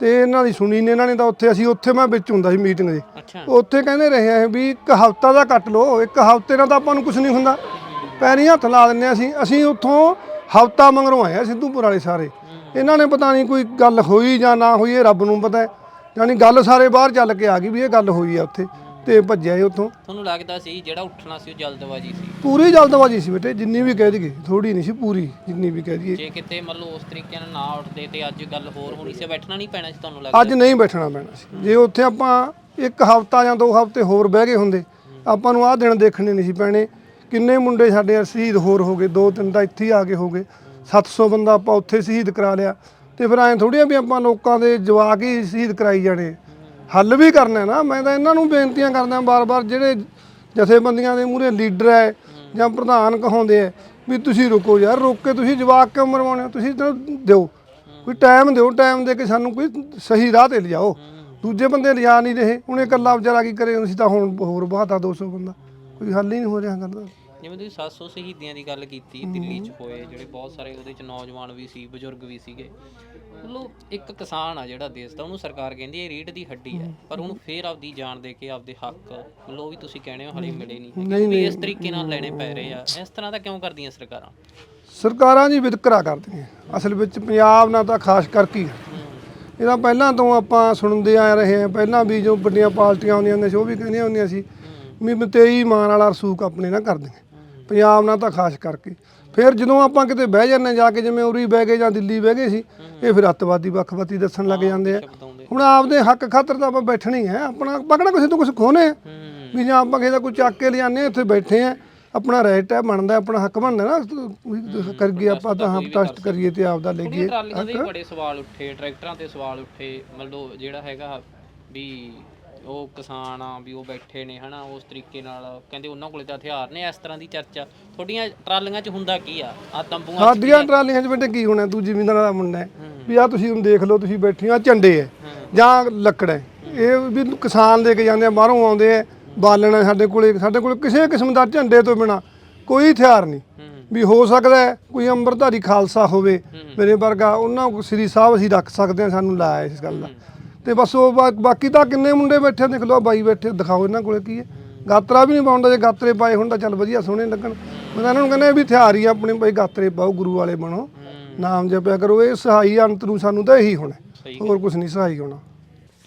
ਤੇ ਇਹਨਾਂ ਦੀ ਸੁਣੀ ਨੇ ਇਹਨਾਂ ਨੇ ਤਾਂ ਉੱਥੇ ਅਸੀਂ ਉੱਥੇ ਮੈਂ ਵਿੱਚ ਹੁੰਦਾ ਸੀ ਮੀਟਿੰਗ ਦੇ। ਅੱਛਾ। ਉੱਥੇ ਕਹਿੰਦੇ ਰਹੇ ਆ ਵੀ ਇੱਕ ਹਫਤਾ ਦਾ ਕੱਟ ਲਓ ਇੱਕ ਹਫ਼ਤੇ ਨਾਲ ਤਾਂ ਆਪਾਂ ਨੂੰ ਕੁਝ ਨਹੀਂ ਹੁੰਦਾ। ਪੈਰੀਂ ਹੱਥ ਲਾ ਦਿੰਨੇ ਆ ਅਸੀਂ ਅਸੀਂ ਉੱਥੋਂ ਹਫਤਾ ਮੰਗਰੋਂ ਆਏ ਆ ਸਿੱਧੂਪੁਰ ਵਾਲੇ ਸਾਰੇ। ਇਹਨਾਂ ਨੇ ਪਤਾ ਨਹੀਂ ਕੋਈ ਗੱਲ ਹੋਈ ਜਾਂ ਨਾ ਹੋਈ ਇਹ ਰੱਬ ਨੂੰ ਪਤਾ ਹੈ। ਯਾਨੀ ਗੱਲ ਸਾਰੇ ਬਾਹਰ ਚੱਲ ਕੇ ਆ ਗਈ ਵੀ ਇਹ ਗੱਲ ਹੋਈ ਆ ਉੱਥੇ। ਤੇ ਭੱਜਿਆ ਇਹ ਉੱਥੋਂ। ਤੁਹਾਨੂੰ ਲੱਗਦਾ ਸੀ ਜਿਹੜਾ ਉੱਠਣਾ ਸੀ ਉਹ ਜਲਦਬਾਜ਼ੀ ਸੀ? ਪੂਰੀ ਜਲਦਬਾਜ਼ੀ ਸੀ ਬੇਟੇ ਜਿੰਨੀ ਵੀ ਕਹਿ ਦਈਏ ਥੋੜੀ ਨਹੀਂ ਸੀ ਪੂਰੀ ਜਿੰਨੀ ਵੀ ਕਹਿ ਦਈਏ। ਜੇ ਕਿਤੇ ਮੰਨ ਲਓ ਉਸ ਤਰੀਕੇ ਨਾਲ ਨਾ ਉੱਠਦੇ ਤੇ ਅੱਜ ਗੱਲ ਹੋਰ ਹੋਣੀ ਸੀ ਬੈਠਣਾ ਨਹੀਂ ਪੈਣਾ ਸੀ ਤੁਹਾਨੂੰ ਲੱਗਦਾ? ਅੱਜ ਨਹੀਂ ਬੈਠਣਾ ਪੈਣਾ ਸੀ। ਜੇ ਉੱਥੇ ਆਪਾਂ ਇੱਕ ਹਫਤਾ ਜਾਂ ਦੋ ਹਫ਼ਤੇ ਹੋਰ ਬਹਿ ਗਏ ਹੁੰਦੇ ਆਪਾਂ ਨੂੰ ਆਹ ਦਿਨ ਦੇਖਣੇ ਨਹੀਂ ਸੀ ਪੈਣੇ। ਕਿੰਨੇ ਮੁੰਡੇ ਸਾਡੇ ਸ਼ਹੀਦ ਹੋਰ ਹੋ ਗਏ ਦੋ ਤਿੰਨ ਤਾਂ ਇੱਥੇ ਹੀ ਆ ਕੇ ਹੋ ਗਏ। 700 ਬੰਦਾ ਆਪਾਂ ਉੱਥੇ ਸ਼ਹੀਦ ਕਰਾ ਲਿਆ। ਤੇ ਫਿਰ ਐਂ ਥੋੜੀ ਆ ਵੀ ਆਪਾਂ ਲੋਕਾਂ ਦੇ ਜਵਾਕ ਹੀ ਸ਼ਹੀਦ ਕਰਾਈ ਜਾਣੇ। ਹੱਲ ਵੀ ਕਰਨਾ ਨਾ, ਮੈਂ ਤਾਂ ਇਹਨਾਂ ਨੂੰ ਬੇਨਤੀਆਂ ਕਰਦਾ ਬਾਰ-ਬਾਰ ਜਿਹੜੇ ਜਥੇਬੰਦੀਆਂ ਦੇ ਮੂਹਰੇ ਲੀਡਰ ਹੈ ਜਾਂ ਪ੍ਰਧਾਨ ਕਹਾਉਂਦੇ ਆ ਵੀ ਤੁਸੀਂ ਰੁਕੋ ਯਾਰ, ਰੁਕ ਕੇ ਤੁਸੀਂ ਜਵਾਕ ਕਿਉਂ ਮਰਵਾਉਣੇ ਹੋ? ਤੁਸੀਂ ਤਾਂ ਦਿਓ। ਕੋਈ ਟਾਈਮ ਦਿਓ, ਟਾਈਮ ਦੇ ਕੇ ਸਾਨੂੰ ਕੋਈ ਸਹੀ ਰਾਹ ਤੇ ਲਿਜਾਓ। ਦੂਜੇ ਬੰਦੇ ਲਿਜਾ ਨਹੀਂ ਰਹੇ, ਹੁਣ ਇਹ ਇਕੱਲਾ ਵਿਚਾਰਾ ਕੀ ਕਰੇ, ਅਸੀਂ ਤਾਂ ਹੁਣ ਹੋਰ ਬਾਤਾ 200 ਬੰਦਾ। ਕੋਈ ਹੱਲ ਹੀ ਨਹੀਂ ਹੋ ਰਿਹਾ ਕਰਦਾ ਜਿਵੇਂ ਤੁਸੀਂ 700 ਸ਼ਹੀਦੀਆਂ ਦੀ ਗੱਲ ਕੀਤੀ ਦਿੱਲੀ 'ਚ ਹੋਏ ਜਿਹੜੇ ਬਹੁਤ ਸਾਰੇ ਉਹਦੇ 'ਚ ਨੌਜਵਾਨ ਵੀ ਸੀ ਬਜ਼ੁਰਗ ਵੀ ਸੀਗੇ। ਮਤਲਬ ਇੱਕ ਕਿਸਾਨ ਆ ਜਿਹੜਾ ਦੇਸ਼ ਦਾ ਉਹਨੂੰ ਸਰਕਾਰ ਕਹਿੰਦੀ ਹੈ ਰੀੜ ਦੀ ਹੱਡੀ ਹੈ। ਪਰ ਉਹਨੂੰ ਫੇਰ ਆਪਦੀ ਜਾਨ ਦੇ ਕੇ ਆਪਦੇ ਹੱਕ ਮਤਲਬ ਉਹ ਵੀ ਤੁਸੀਂ ਕਹਿੰਦੇ ਹੋ ਹਲੇ ਮਿਲੇ ਨਹੀਂ ਵੀ ਇਸ ਤਰੀਕੇ ਨਾਲ ਲੈਣੇ ਪੈ ਰਹੇ ਆ। ਇਸ ਤਰ੍ਹਾਂ ਦਾ ਕਿਉਂ ਕਰਦੀਆਂ ਸਰਕਾਰਾਂ? ਸਰਕਾਰਾਂ ਜੀ ਵਿਤਕਰਾ ਕਰਦੀਆਂ। ਅਸਲ ਵਿੱਚ ਪੰਜਾਬ ਨਾਲ ਤਾਂ ਖਾਸ ਕਰਕੇ। ਇਹਦਾ ਪਹਿਲਾਂ ਤੋਂ ਆਪਾਂ ਸੁਣਦੇ ਆ ਰਹੇ ਹਾਂ ਪਹਿਲਾਂ ਵੀ ਜੋ ਵੱਡੀਆਂ ਪਾਰਟੀਆਂ ਆਉਂਦੀਆਂ ਹੁੰਦੀਆਂ ਸੀ ਉਹ ਵੀ ਕਹਿੰਦੀਆਂ ਹੁੰਦੀਆਂ ਸੀ ਵੀ ਮਤੇਈ ਮਾਨ ਵਾਲਾ ਰਸੂਖ ਆਪਣੇ ਨਾਲ ਕਰਦੀਆਂ। ਪੰਜਾਬ ਨਾਲ ਤਾਂ ਖਾਸ ਕਰਕੇ। ਫਿਰ ਜਦੋਂ ਆਪਾਂ ਕਿਤੇ ਬਹਿ ਜਾਂਦੇ ਜਾ ਕੇ ਜਿਵੇਂ ਉਰੀ ਬਹਿ ਗਏ ਜਾਂ ਦਿੱਲੀ ਬਹਿ ਗਏ ਸੀ ਇਹ ਫਿਰ ਅੱਤਵਾਦੀ ਵੱਖਵਾਦੀ ਦੱਸਣ ਲੱਗ ਜਾਂਦੇ ਆ। ਹੁਣ ਆਪਦੇ ਹੱਕ ਖਾਤਰ ਤਾਂ ਆਪਾਂ ਬੈਠਣਾ ਹੀ ਹੈ ਆਪਣਾ ਪਕੜਾ ਕਿਸੇ ਤੋਂ ਕੁਝ ਖੋਨੇ ਵੀ ਜਾਂ ਆਪਾਂ ਕਿਸੇ ਦਾ ਕੋਈ ਚੱਕ ਕੇ ਲਿਆਨੇ ਇੱਥੇ ਬੈਠੇ ਆ। ਆਪਣਾ ਰਾਈਟ ਹੈ ਬਣਦਾ ਆਪਣਾ ਹੱਕ ਬਣਦਾ ਨਾ। ਕਰਗੇ ਆਪਾਂ ਤਾਂ ਹਾਂ ਟਰਸਟ ਕਰੀਏ ਤੇ ਆਪਦਾ ਲੈ ਉਹਦੀਆਂ ਗਏ ਟਰਾਲੀਆਂ ਦੇ ਬੜੇ ਸਵਾਲ ਉੱਠੇ ਟਰੈਕਟਰਾਂ ਤੇ ਸਵਾਲ ਉੱਠੇ। ਮਤਲਬ ਜਿਹੜਾ ਹੈਗਾ ਵੀ ਉਹ ਕਿਸਾਨ ਆ ਵੀ ਉਹ ਬੈਠੇ ਨੇ ਹਨਾ ਉਸ ਤਰੀਕੇ ਨਾਲ। ਕਹਿੰਦੇ ਉਹਨਾਂ ਕੋਲੇ ਤਾਂ ਹਥਿਆਰ ਨੇ ਇਸ ਤਰ੍ਹਾਂ ਦੀ ਚਰਚਾ। ਤੁਹਾਡੀਆਂ ਟਰਾਲੀਆਂ 'ਚ ਹੁੰਦਾ ਕੀ ਆ? ਆ ਤੰਬੂਆਂ 'ਚ ਸਾਡੀਆਂ ਟਰਾਲੀਆਂ 'ਚ ਬੇਟੇ ਕੀ ਹੋਣਾ? ਤੂੰ ਜ਼ਿਮੀਂਦਾਰਾਂ ਦਾ ਮੁੰਡਾ ਹੈ। ਵੀ ਆ ਤੁਸੀਂ ਹੁਣ ਦੇਖ ਲਓ ਤੁਸੀਂ ਬੈਠੇ ਆ ਝੰਡੇ ਹੈ। ਜਾਂ ਲੱਕੜ ਹੈ। ਇਹ ਵੀ ਕਿਸਾਨ ਲੈ ਕੇ ਜਾਂਦੇ ਆ ਬਾਹਰੋਂ ਆਉਂਦੇ ਆ ਬਾਲਣਾ ਸਾਡੇ ਕੋਲੇ ਸਾਡੇ ਕੋਲੇ ਕਿਸੇ ਕਿਸਮ ਦਾ ਝੰਡੇ ਤੋਂ ਬਿਨਾ ਕੋਈ ਹਥਿਆਰ ਨਹੀਂ। ਵੀ ਹੋ ਸਕਦਾ ਹੈ ਕੋਈ ਅੰਮ੍ਰਿਤਧਾਰੀ ਖਾਲਸਾ ਹੋਵੇ ਮੇਰੇ ਵਰਗਾ ਉਹਨਾਂ ਕੋਲ ਸ੍ਰੀ ਸਾਹਿਬ ਅਸੀਂ ਰੱਖ ਸਕਦੇ ਹਾਂ ਸਾਨੂੰ ਲਾਇਆ ਇਸ ਗੱਲ ਦਾ। ਤੇ ਬਸ ਉਹ ਬਾ- ਬਾਕੀ ਤਾਂ ਕਿੰਨੇ ਮੁੰਡੇ ਬੈਠੇ ਆ, ਦੇਖ ਲਓ ਆਹ ਬਾਈ ਬੈਠੇ ਦਿਖਾਓ ਇਹਨਾਂ ਕੋਲੇ ਕੀ ਹੈ। ਗਾਤਰਾ ਵੀ ਨਹੀਂ ਪਾਉਂਦਾ ਜੇ ਗਾਤਰੇ ਪਾਏ ਹੁਣ ਤਾਂ ਚੱਲ ਵਧੀਆ ਸੋਹਣੇ ਲੱਗਣ। ਮੈਂ ਤਾਂ ਇਹਨਾਂ ਨੂੰ ਕਹਿੰਦਾ ਇਹ ਵੀ ਹਥਿਆਰ ਹੀ ਆ ਆਪਣੇ ਬਈ ਗਾਤਰੇ ਪਾਓ ਗੁਰੂ ਵਾਲੇ ਬਣੋ। ਨਾਮ ਜਪਿਆ ਕਰੋ ਇਹ ਸਹਾਈ ਅੰਤ ਨੂੰ ਸਾਨੂੰ ਤਾਂ ਇਹੀ ਹੋਣਾ। ਹੋਰ ਕੁਝ ਨਹੀਂ ਸਹਾਈ ਹੋਣਾ।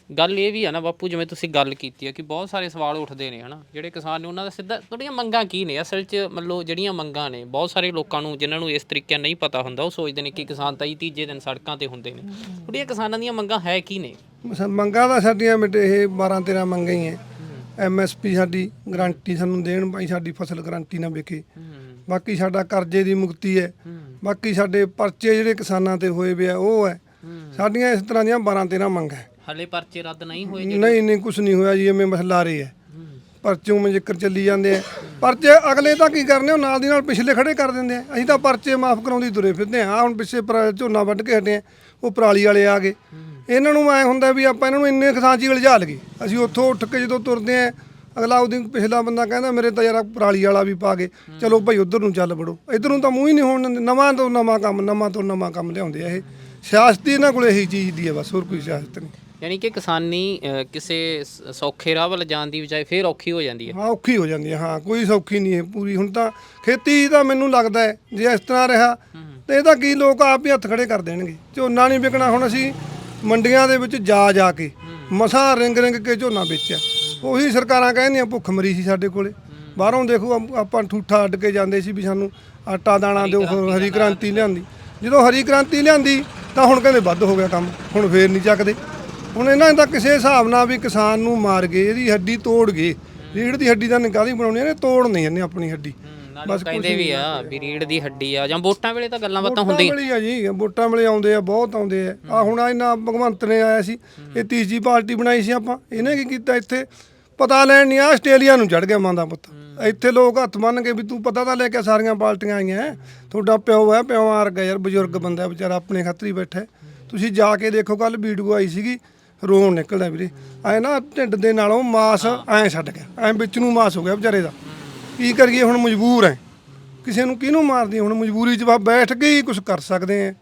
ਗੱਲ ਇਹ ਵੀ ਆ ਨਾ ਬਾਪੂ, ਜਿਵੇਂ ਤੁਸੀਂ ਗੱਲ ਕੀਤੀ ਹੈ ਕਿ ਬਹੁਤ ਸਾਰੇ ਸਵਾਲ ਉੱਠਦੇ ਨੇ, ਹਨਾ? ਜਿਹੜੇ ਕਿਸਾਨ ਨੇ ਉਹਨਾਂ ਦਾ ਸਿੱਧਾ ਤੁਹਾਡੀਆਂ ਮੰਗਾਂ ਕੀ ਨੇ? ਅਸਲ 'ਚ ਮਤਲਬ ਜਿਹੜੀਆਂ ਮੰਗਾਂ ਨੇ, ਬਹੁਤ ਸਾਰੇ ਲੋਕਾਂ ਨੂੰ, ਜਿਨ੍ਹਾਂ ਨੂੰ ਇਸ ਤਰੀਕੇ ਨਹੀਂ ਪਤਾ ਹੁੰਦਾ, ਉਹ ਸੋਚਦੇ ਨੇ ਕਿ ਕਿਸਾਨ ਤਾਂ ਹੀ ਤੀਜੇ ਦਿਨ ਸੜਕਾਂ ਤੇ ਹੁੰਦੇ ਨੇ। ਤੁਹਾਡੀਆਂ ਕਿਸਾਨਾਂ ਦੀਆਂ ਮੰਗਾਂ ਹੈ ਕੀ ਨੇ? ਮੰਗਾਂ ਤਾਂ ਸਾਡੀਆਂ ਬੇਟੇ ਇਹ 12 13 ਮੰਗਾਂ ਹੀ ਐ। ਐਮਐਸਪੀ ਸਾਡੀ ਗਰੰਟੀ ਸਾਨੂੰ ਦੇਣ ਭਾਈ ਸਾਡੀ ਫਸਲ ਗਰੰਟੀ ਨਾ ਵਿਕੇ। ਬਾਕੀ ਸਾਡਾ ਕਰਜ਼ੇ ਦੀ ਮੁਕਤੀ ਹੈ ਬਾਕੀ ਸਾਡੇ ਪਰਚੇ ਜਿਹੜੇ ਕਿਸਾਨਾਂ ਤੇ ਹੋਏ ਵੇ ਆ, ਉਹ ਹੈ ਸਾਡੀਆਂ ਇਸ ਤਰ੍ਹਾਂ ਦੀਆਂ 12 13 ਮੰਗਾਂ ਹਲੇ ਪਰਚੇ ਰੱਦ ਨਹੀਂ ਹੋਏ ਨਹੀਂ ਨਹੀਂ ਕੁਝ ਨਹੀਂ ਹੋਇਆ ਜੀ ਐਵੇਂ ਮਸਲਾ ਰਹੇ ਹੈ। ਪਰਚੋਂ ਮੈਂ ਜ਼ਿਕਰ ਚੱਲੀ ਜਾਂਦੇ ਆ ਪਰਚੇ ਅਗਲੇ ਤਾਂ ਕੀ ਕਰਨੇ ਉਹ ਨਾਲ ਦੀ ਨਾਲ ਪਿਛਲੇ ਖੜੇ ਕਰ ਦਿੰਦੇ ਆ ਅਸੀਂ ਤਾਂ ਪਰਚੇ ਮਾਫ ਕਰਾਉਂਦੀ ਤੁਰੇ ਫਿਰਦੇ ਆ। ਹੁਣ ਪਿੱਛੇ ਪਰਾ- ਝੋਨਾ ਵੱਢ ਕੇ ਹਟੇ ਆ। ਉਹ ਪਰਾਲੀ ਵਾਲੇ ਆ ਗਏ। ਇਹਨਾਂ ਨੂੰ ਐ ਹੁੰਦਾ ਵੀ ਆਪਾਂ ਇਹਨਾਂ ਨੂੰ ਇੰਨੇ ਖਸਾਂਚੀ ਲਿਜਾ ਲਈਏ। ਅਸੀਂ ਉੱਥੋਂ ਉੱਠ ਕੇ ਜਦੋਂ ਤੁਰਦੇ ਆ ਅਗਲਾ ਉਹਦੀ ਪਿਛਲਾ ਬੰਦਾ ਕਹਿੰਦਾ ਮੇਰੇ ਤਾਂ ਯਾਰ ਪਰਾਲੀ ਵਾਲਾ ਵੀ ਪਾ ਗਏ। ਚਲੋ ਭਾਈ ਉਧਰ ਨੂੰ ਚੱਲ ਵੜੋ। ਇਧਰ ਨੂੰ ਤਾਂ ਮੂੰਹ ਹੀ ਨਹੀਂ ਹੋਣ ਦਿੰਦੇ। ਨਵਾਂ ਤੋਂ ਨਵਾਂ ਕੰਮ ਨਵਾਂ ਤੋਂ ਨਵਾਂ ਕੰਮ ਲਿਆਉਂਦੇ ਆ ਇਹ। ਸਿਆਸਤੀ ਇਹਨਾਂ ਕੋਲ ਇਹੀ ਚੀਜ਼ ਦੀ ਹੈ ਬਸ। ਹੋਰ ਕੋਈ ਸਿਆਸਤ ਨਹੀਂ। ਯਾਨੀ ਕਿ ਕਿਸਾਨੀ ਅ, ਕਿਸੇ ਸ- ਸੌਖੇ ਰਾਹ ਵੱਲ ਜਾਣ ਦੀ ਬਜਾਏ ਫੇਰ ਔਖੀ ਹੋ ਜਾਂਦੀ ਹੈ। ਹਾਂ ਔਖੀ ਹੋ ਜਾਂਦੀ ਹੈ ਹਾਂ ਕੋਈ ਸੌਖੀ ਨਹੀਂ ਹੈ ਪੂਰੀ। ਹੁਣ ਤਾਂ ਖੇਤੀ ਤਾਂ ਮੈਨੂੰ ਲੱਗਦਾ ਹੈ ਜੇ ਇਸ ਤਰ੍ਹਾਂ ਰਿਹਾ ਤੇ ਇਹਦਾ ਕੀ ਲੋਕ ਆਪ ਹੀ ਹੱਥ ਖੜੇ ਕਰ ਦੇਣਗੇ। ਝੋਨਾ ਨਹੀਂ ਵਿਕਣਾ ਹੁਣ ਅਸੀਂ ਮੰਡੀਆਂ ਦੇ ਵਿੱਚ ਜਾ ਜਾ ਕੇ ਮਸਾਂ ਰਿੰਗ ਰਿੰਗ ਕੇ ਝੋਨਾ ਵੇਚਿਆ। ਉਹੀ ਸਰਕਾਰਾਂ ਕਹਿੰਦੀਆਂ ਭੁੱਖ ਮਰੀ ਸੀ ਸਾਡੇ ਕੋਲੇ। ਬਾਹਰੋਂ ਦੇਖੋ ਆਪ- ਆਪਾਂ ਠੂਠਾ ਅੱਡ ਕੇ ਜਾਂਦੇ ਸੀ ਵੀ ਸਾਨੂੰ ਆਟਾ ਦਾਣਾ ਦਿਓ ਹਰੀ ਕ੍ਰਾਂਤੀ ਲਿਆਂਦੀ। ਜਦੋਂ ਹਰੀ ਕ੍ਰਾਂਤੀ ਲਿਆਂਦੀ ਤਾਂ ਹੁਣ ਕਹਿੰਦੇ ਵੱਧ ਹੋ ਗਿਆ ਕੰਮ। ਹੁਣ ਫੇਰ ਨਹੀਂ ਚੱਕਦੇ। ਹੁਣ ਇਹਨਾਂ ਤਾਂ ਕਿਸੇ ਹਿਸਾਬ ਨਾਲ ਵੀ ਕਿਸਾਨ ਨੂੰ ਮਾਰ ਗਏ ਇਹਦੀ ਹੱਡੀ ਤੋੜ ਗਏ। ਰੀੜ ਦੀ ਹੱਡੀ ਤਾਂ ਨਿਕਾਲੀ ਬਣਾਉਣੀ ਇਹਨੇ ਤੋੜ ਨਹੀਂ ਇਹਨੇ ਆਪਣੀ ਹੱਡੀ। ਉਹ ਕਹਿੰਦੇ ਵੀ ਆ ਵੀ ਰੀੜ ਦੀ ਹੱਡੀ ਆ ਜਾਂ ਵੋਟਾਂ ਵੇਲੇ ਤਾਂ ਗੱਲਾਂ ਬਾਤਾਂ ਹੁੰਦੀਆਂ। ਵੇਲੇ ਆ ਜੀ ਵੋਟਾਂ ਵੇਲੇ ਆਉਂਦੇ ਆ ਬਹੁਤ ਆਉਂਦੇ ਆ। ਆ ਹੁਣ ਇਹਨਾਂ ਭਗਵੰਤ ਨੇ ਆਇਆ ਸੀ ਇਹ ਤੀਜੀ ਪਾਰਟੀ ਬਣਾਈ ਸੀ ਆਪਾਂ ਇਹਨੇ ਕੀ ਕੀਤਾ ਇੱਥੇ? ਪਤਾ ਲੈਣ ਨਹੀਂ ਆ ਆਸਟ੍ਰੇਲੀਆ ਨੂੰ ਚੜ ਗਿਆ ਮਾਂ ਦਾ ਪੁੱਤ ਇੱਥੇ ਲੋਕ ਹੱਥ ਮੰਨ ਕੇ ਵੀ ਤੂੰ ਪਤਾ ਤਾਂ ਲੈ ਕੇ ਸਾਰੀਆਂ ਪਾਰਟੀਆਂ ਆਈਆਂ ਹੈ। ਤੁਹਾਡਾ ਪਿਓ ਹੈ ਪਿਓ ਆ ਗਿਆ ਯਾਰ ਬਜ਼ੁਰਗ ਬੰਦਾ ਵਿਚਾਰਾ ਆਪਣੇ ਖਾਤਰ ਹੀ ਬੈਠਾ ਹੈ। ਤੁਸੀਂ ਜਾ ਕੇ ਦੇਖੋ ਕੱਲ ਵੀਡੀਓ ਆਈ ਸੀਗੀ ਰੋਣ ਨਿਕਲਦਾ ਵੀਰੇ। ਐ ਨਾ ਢਿੱਡ ਦੇ ਨਾਲੋਂ ਮਾਸ ਐ ਛੱਡ ਗਿਆ। ਐ ਵਿੱਚ ਨੂੰ ਮਾਸ ਹੋ ਗਿਆ ਵਿਚਾਰੇ ਦਾ। ਕੀ ਕਰੀਏ ਹੁਣ ਮਜਬੂਰ ਐ। ਕਿਸੇ ਨੂੰ ਕਿਹਨੂੰ ਮਾਰਦੀ ਹੁਣ ਮਜਬੂਰੀ 'ਚ ਬੈਠ ਕੇ ਹੀ ਕੁਝ ਕਰ ਸਕਦੇ ਆ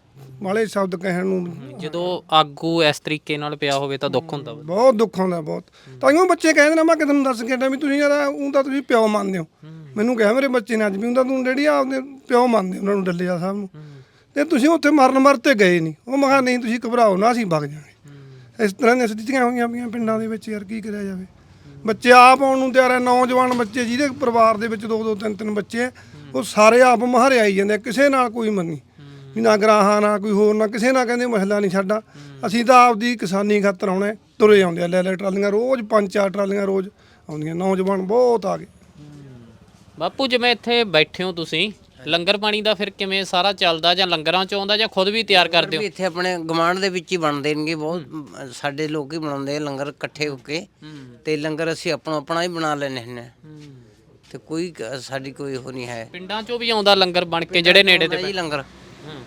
ਵਾਲੇ ਸ਼ਬਦ ਕਹਿਣ ਨੂੰ ਜਦੋਂ ਆਗੂ ਇਸ ਤਰੀਕੇ ਨਾਲ ਪਿਆ ਹੋਵੇ ਤਾਂ ਦੁੱਖ ਹੁੰਦਾ। ਬਹੁਤ ਦੁੱਖ ਹੁੰਦਾ ਬਹੁਤ। ਤਾਈਓ ਬੱਚੇ ਕਹਿੰਦੇ ਨੇ ਮੈਂ ਕਿਤੇ ਨੂੰ ਦੱਸ ਕੇ ਹਟਿਆ ਵੀ ਤੁਸੀਂ ਯਾਰ ਉਹ ਤਾਂ ਤੁਸੀਂ ਪਿਓ ਮੰਨਦੇ ਹੋ। ਮੈਨੂੰ ਕਿਹਾ ਮੇਰੇ ਬੱਚੇ ਨੇ ਅੱਜ ਵੀ ਹੁੰਦਾ ਤੂੰ ਡੈਡੀ ਆਪਦੇ ਪਿਓ ਮੰਨਦੇ ਉਹਨਾਂ ਨੂੰ ਡੱਲਿਆ ਸਾਹਿਬ ਨੂੰ। ਤੇ ਤੁਸੀਂ ਉੱਥੇ ਮਰਨ ਮਰ ਤੇ ਗਏ ਨਹੀਂ ਉਹ ਮੈਂ ਕਿਹਾ ਨਹੀਂ ਤੁਸੀਂ ਘਬਰਾਓ ਨਾ ਅਸੀਂ ਵਗ ਜਾਾਂਗੇ ਇਸ ਤਰ੍ਹਾਂ ਦੀਆਂ ਸਥਿਤੀਆਂ ਹੋਈਆਂ ਪਈਆਂ ਪਿੰਡਾਂ ਦੇ ਵਿੱਚ ਯਾਰ ਕੀ ਕਰਿਆ ਜਾਵੇ। ਬੱਚੇ ਆਪ ਆਉਣ ਨੂੰ ਤਿਆਰ ਹੈ ਨੌਜਵਾਨ ਬੱਚੇ ਜਿਹਦੇ ਪਰਿਵਾਰ ਦੇ ਵਿੱਚ ਦੋ ਦੋ ਤਿੰਨ ਤਿੰਨ ਬੱਚੇ ਹੈ, ਉਹ ਸਾਰੇ ਆਪ ਮਹਾਰੇ ਆਈ ਜਾਂਦੇ ਆ, ਕਿਸੇ ਨਾਲ ਕੋਈ ਮੰਨੀ। ਵੀ ਨਾ ਗਰਾਹਾਂ ਨਾ ਕੋਈ ਹੋਰ ਨਾ ਕਿਸੇ ਨਾਲ ਕਹਿੰਦੇ ਮਸਲਾ ਨਹੀਂ ਸਾਡਾ। ਅਸੀਂ ਤਾਂ ਆਪਦੀ ਕਿਸਾਨੀ ਖਾਤਰ ਆਉਣਾ ਹੈ। ਤੁਰੇ ਆਉਂਦੇ ਆ ਲੈ ਲੈ ਟਰਾਲੀਆਂ ਰੋਜ਼ ਪੰਜ ਚਾਰ ਟਰਾਲੀਆਂ ਰੋਜ਼ ਆਉਂਦੀਆਂ ਨੌਜਵਾਨ ਬਹੁਤ ਆ ਗਏ। ਬਾਪੂ ਜਿਵੇਂ ਇੱਥੇ ਬੈਠੇ ਹੋ ਤੁਸੀਂ ਲੰਗਰ ਪਾਣੀ ਦਾ ਫਿਰ ਕਿਵੇਂ ਸਾਰਾ ਚੱਲਦਾ ਜਾਂ ਲੰਗਰਾਂ ਚ ਆਉਂਦਾ ਜਾਂ ਖੁਦ ਵੀ ਤਿਆਰ ਕਰਦੇ ਹੋ? ਇੱਥੇ ਆਪਣੇ ਗਮਾਂਡ ਦੇ ਵਿੱਚ ਹੀ ਬਣਦੇ ਨੇਗੇ ਬਹੁਤ ਸਾਡੇ ਲੋਕ ਹੀ ਬਣਾਉਂਦੇ ਆ ਲੰਗਰ ਇਕੱਠੇ ਹੋ ਕੇ। ਤੇ ਲੰਗਰ ਅਸੀਂ ਆਪਣਾ ਆਪਣਾ ਹੀ ਬਣਾ ਲੈਨੇ ਹੁੰਨੇ ਤੇ ਕੋਈ ਕ- ਸਾਡੀ ਕੋਈ ਉਹ ਨਹੀਂ ਹੈ। ਪਿੰਡਾਂ ਚੋਂ ਵੀ ਆਉਂਦਾ ਲੰਗਰ ਬਣ ਕੇ ਜਿਹੜੇ ਨੇੜੇ ਤੇ ਜੀ ਲੰਗਰ।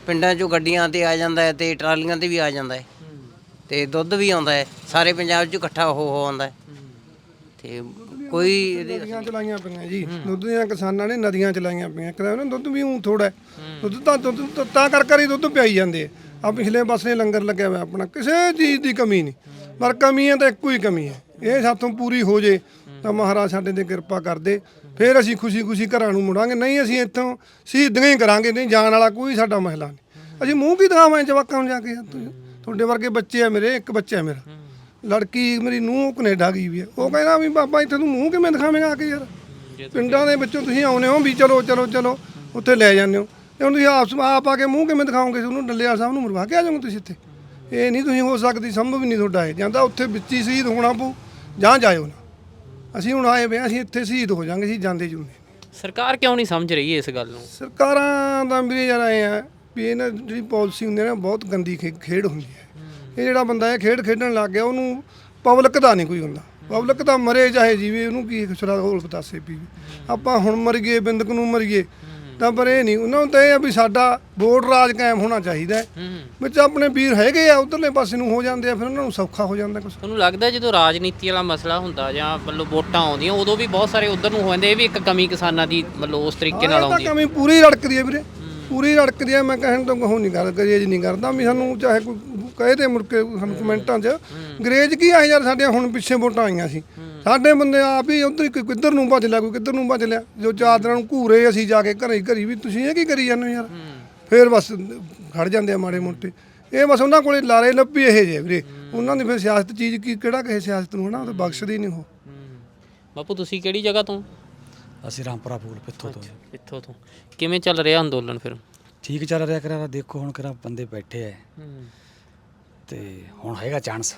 ਪਿੰਡਾਂ ਚੋਂ ਗੱਡੀਆਂ ਤੇ ਆ ਜਾਂਦਾ ਹੈ ਤੇ ਟਰਾਲੀਆਂ ਤੇ ਵੀ ਆ ਜਾਂਦਾ ਹੈ। ਤੇ ਦੁੱਧ ਵੀ ਆਉਂਦਾ ਹੈ। ਸਾਰੇ ਪੰਜਾਬ 'ਚ ਇਕੱਠਾ ਹੋ ਹੋ ਆਉਂਦਾ ਹੈ। ਤੇ ਕੋਈ ਇਹਦੀ ਨਦੀਆਂ ਚਲਾਈਆਂ ਪਈਆਂ ਜੀ। ਦੁੱਧ ਦੀਆਂ ਕਿਸਾਨਾਂ ਨੇ ਨਦੀਆਂ ਚਲਾਈਆਂ ਪਈਆਂ। ਕਹਿੰਦਾ ਨਾ ਦੁੱਧ ਵੀ ਉਂ ਥੋੜਾ ਦੁੱਧ ਤਾਂ ਦੁੱਧ ਤਾਂ- ਤਾਂ ਕਰ ਕਰ ਹੀ ਦੁੱਧ ਪਿਆਈ ਜਾਂਦੇ ਆ। ਆਹ ਪਿਛਲੇ ਪਾਸੇ ਲੰਗਰ ਲੱਗਿਆ ਹੋਇਆ ਆਪਣਾ। ਕਿਸੇ ਚੀਜ਼ ਦੀ ਕਮੀ ਨਹੀਂ। ਪਰ ਕਮੀ ਹੈ ਤਾਂ ਇੱਕੋ ਹੀ ਕਮੀ ਹੈ। ਇਹ ਸਾਥੋਂ ਪੂਰੀ ਹੋ ਜੇ ਤਾਂ ਮਹਾਰਾਜ ਸਾਡੇ ਤੇ ਕਿਰਪਾ ਕਰਦੇ। ਫਿਰ ਅਸੀਂ ਖੁਸ਼ੀ-ਖੁਸ਼ੀ ਘਰਾਂ ਨੂੰ ਮੁੜਾਂਗੇ। ਨਹੀਂ ਅਸੀਂ ਇੱਥੋਂ ਸ਼ਹੀਦੀਆਂ ਹੀ ਕਰਾਂਗੇ। ਨਹੀਂ ਜਾਣ ਵਾਲਾ ਕੋਈ ਸਾਡਾ ਮਹਿਲਾ ਨਹੀਂ। ਅਸੀਂ ਮੂੰਹ ਕੀ ਦਿਖਾਵਾਂ ਜਵਾਕਾਂ ਨੂੰ ਜਾ ਕੇ? ਤੁਸੀਂ? ਤੁਹਾਡੇ ਵਰਗੇ ਬੱਚੇ ਆ ਮੇਰੇ ਇੱਕ ਬੱਚਾ ਹੈ ਮੇਰਾ। ਲੜਕੀ ਮੇਰੀ ਨੂੰਹ ਕੈਨੇਡਾ ਗਈ ਵੀ ਹੈ ਉਹ ਕਹਿੰਦਾ ਵੀ ਬਾਬਾ ਇੱਥੇ ਤੂੰ ਮੂੰਹ ਕਿਵੇਂ ਦਿਖਾਵੇਂਗਾ ਆ ਕੇ ਯਾਰ? ਪਿੰਡਾਂ ਦੇ ਵਿੱਚੋਂ ਤੁਸੀਂ ਆਉਨੇ ਹੋ ਵੀ ਚਲੋ ਚਲੋ ਚਲੋ ਉੱਥੇ ਲੈ ਜਾਂਦੇ ਹੋ। ਤੇ ਹੁਣ ਤੁਸੀਂ ਆਪ ਆਪ ਆ ਕੇ ਮੂੰਹ ਕਿਵੇਂ ਦਿਖਾਓਗੇ? ਉਹਨੂੰ ਡੱਲੇਵਾਲ ਸਾਹਿਬ ਨੂੰ ਮਰਵਾ ਕੇ ਆ ਜਾਓਗੇ ਤੁਸੀਂ ਇੱਥੇ। ਇਹ ਨਹੀਂ ਤੁਸੀਂ ਹੋ ਸਕਦੀ ਸੰਭਵ ਨਹੀਂ ਤੁਹਾਡਾ ਇਹ। ਜਾਂਦਾ ਉੱਥੇ ਵਿੱਚ ਹੀ ਸ਼ਹੀਦ ਹੋਣਾ ਪਊ ਜਾਂ ਜਾਇਓ ਨਾ। ਅਸੀਂ ਹੁਣ ਆਏ ਵੇ ਅਸੀਂ ਇੱਥੇ ਸ਼ਹੀਦ ਹੋ ਜਾਾਂਗੇ ਅਸੀਂ ਜਾਂਦੇ ਜੂਨੇ ਸਰਕਾਰ ਕਿਉਂ ਨਹੀਂ ਸਮਝ ਰਹੀ ਇਸ ਗੱਲ ਨੂੰ? ਸਰਕਾਰਾਂ ਦਾ ਵੀਰੇ ਯਾਰ ਆਏ ਆ ਵੀ ਇਹਨਾਂ ਜਿਹੜੀ ਪਾਲਿਸੀ ਹੁੰਦੀ ਹੈ ਨਾ ਬਹੁਤ ਗੰਦੀ ਖੇਡ ਹੁੰਦੀ ਹੈ। ਇਹ ਜਿਹੜਾ ਬੰਦਾ ਇਹ ਖੇਡ ਖੇਡਣ ਲੱਗ ਗਿਆ ਉਹਨੂੰ ਪਬਲਿਕ ਦਾ ਨਹੀਂ ਕੋਈ ਹੁੰਦਾ। ਪਬਲਿਕ ਤਾਂ ਮਰੇ ਚਾਹੇ ਜੀਵੇ ਉਹਨੂੰ ਕੀ ਖੁਸ਼ਰਾ ਹੋਲ ਪਤਾਸੇ ਪੀ। ਆਪਾਂ ਹੁਣ ਮਰ ਗਏ ਬਿੰਦਕ ਨੂੰ ਮਰੀਏ ਤਾਂ ਪਰ ਇਹ ਨਹੀਂ। ਉਹਨਾਂ ਨੂੰ ਤਾਂ ਇਹ ਆ ਵੀ ਸਾਡਾ ਵੋਟ ਰਾਜ ਕਾਇਮ ਹੋਣਾ ਚਾਹੀਦਾ ਵਿੱਚ ਆਪਣੇ ਵੀਰ ਹੈਗੇ ਆ ਉਧਰਲੇ ਪਾਸੇ ਨੂੰ ਹੋ ਜਾਂਦੇ ਆ ਫਿਰ ਉਹਨਾਂ ਨੂੰ ਸੌਖਾ ਹੋ ਜਾਂਦਾ ਕੁਛ। ਤੁਹਾਨੂੰ ਲੱਗਦਾ ਜਦੋਂ ਰਾਜਨੀਤੀ ਵਾਲਾ ਮਸਲਾ ਹੁੰਦਾ ਜਾਂ ਮਤਲਬ ਵੋਟਾਂ ਆਉਂਦੀਆਂ ਉਦੋਂ ਵੀ ਬਹੁਤ ਸਾਰੇ ਉਧਰ ਨੂੰ ਹੋ ਜਾਂਦੇ ਇਹ ਵੀ ਇੱਕ ਕਮੀ ਕਿਸਾਨਾਂ ਦੀ ਮਤਲਬ ਉਸ ਤਰੀਕੇ ਨਾਲ ਆਉਂਦੀ ਹੈ। ਕਮੀ ਪੂਰੀ ਰੜਕਦੀ ਹੈ ਵੀਰੇ। ਪੂਰੀ ਰੜਕਦੀ ਹੈ ਮੈਂ ਕਹਿਣ ਤੋਂ ਕਹੋ ਨਹੀਂ ਗੱਲ ਗਰੇਜ ਨਹੀਂ ਕਰਦਾ ਵੀ ਸਾਨੂੰ ਚਾਹੇ ਕੋਈ ਕਹੇ ਤੇ ਮੁੜ ਕੇ ਸਾਨੂੰ ਕਮੈਂਟਾਂ 'ਚ, ਗਰੇਜ ਕੀ ਆ ਯਾਰ ਸਾਡੇ ਹੁਣ ਪਿੱਛੇ ਵੋਟਾਂ ਆਈਆਂ ਸੀ। ਸਾਡੇ ਬੰਦੇ ਆਪ ਹੀ ਉਧਰ ਕੋਈ ਕਿੱਧਰ ਨੂੰ ਭੱਜ ਲਿਆ, ਕੋਈ ਕਿੱਧਰ ਨੂੰ ਭੱਜ ਲਿਆ, ਜੋ ਚਾਰ ਦਿਨਾਂ ਨੂੰ ਘੂਰੇ ਅਸੀਂ ਜਾ ਕੇ ਘਰੇ ਘਰੀ ਵੀ ਤੁਸੀਂ ਇਹ ਕੀ ਕਰੀ ਜਾਂਦੇ ਯਾਰ? ਫੇਰ ਬਸ ਖੜ ਜਾਂਦੇ ਆ ਮਾੜੇ ਮੋਟੇ। ਇਹ ਬਸ ਉਹਨਾਂ ਕੋਲੇ ਲਾਰੇ ਲੱਭੀ ਇਹ ਜੇ ਵੀਰੇ। ਉਹਨਾਂ ਦੀ ਫਿਰ ਸਿਆਸਤ ਚੀਜ਼ ਕੀ, ਕਿਹੜਾ ਕਿਸੇ ਸਿਆਸਤ ਨੂੰ ਹਨਾ, ਉਹ ਤਾਂ ਬਖਸ਼ਦੀ ਨਹੀਂ ਉਹ। ਬਾਪੂ, ਤੁਸੀਂ ਕਿਹੜੀ ਜਗ੍ਹਾ ਤੋਂ? ਅਸੀਂ ਰਾਮਪੁਰਾ ਫੂਲ ਪਿੱਥੋਂ ਤੋਂ ਇੱਥੋਂ ਤੋਂ। ਕਿਵੇਂ ਚੱਲ ਰਿਹਾ ਅੰਦੋਲਨ ਫਿਰ? ਠੀਕ ਚੱਲ ਰਿਹਾ ਕਰਾ ਦੇਖੋ ਹੁਣ ਕਿਹੜਾ ਬੰਦੇ ਬੈਠੇ ਐ। ਤੇ ਹੁਣ ਹੈਗਾ ਚਾਂਸ।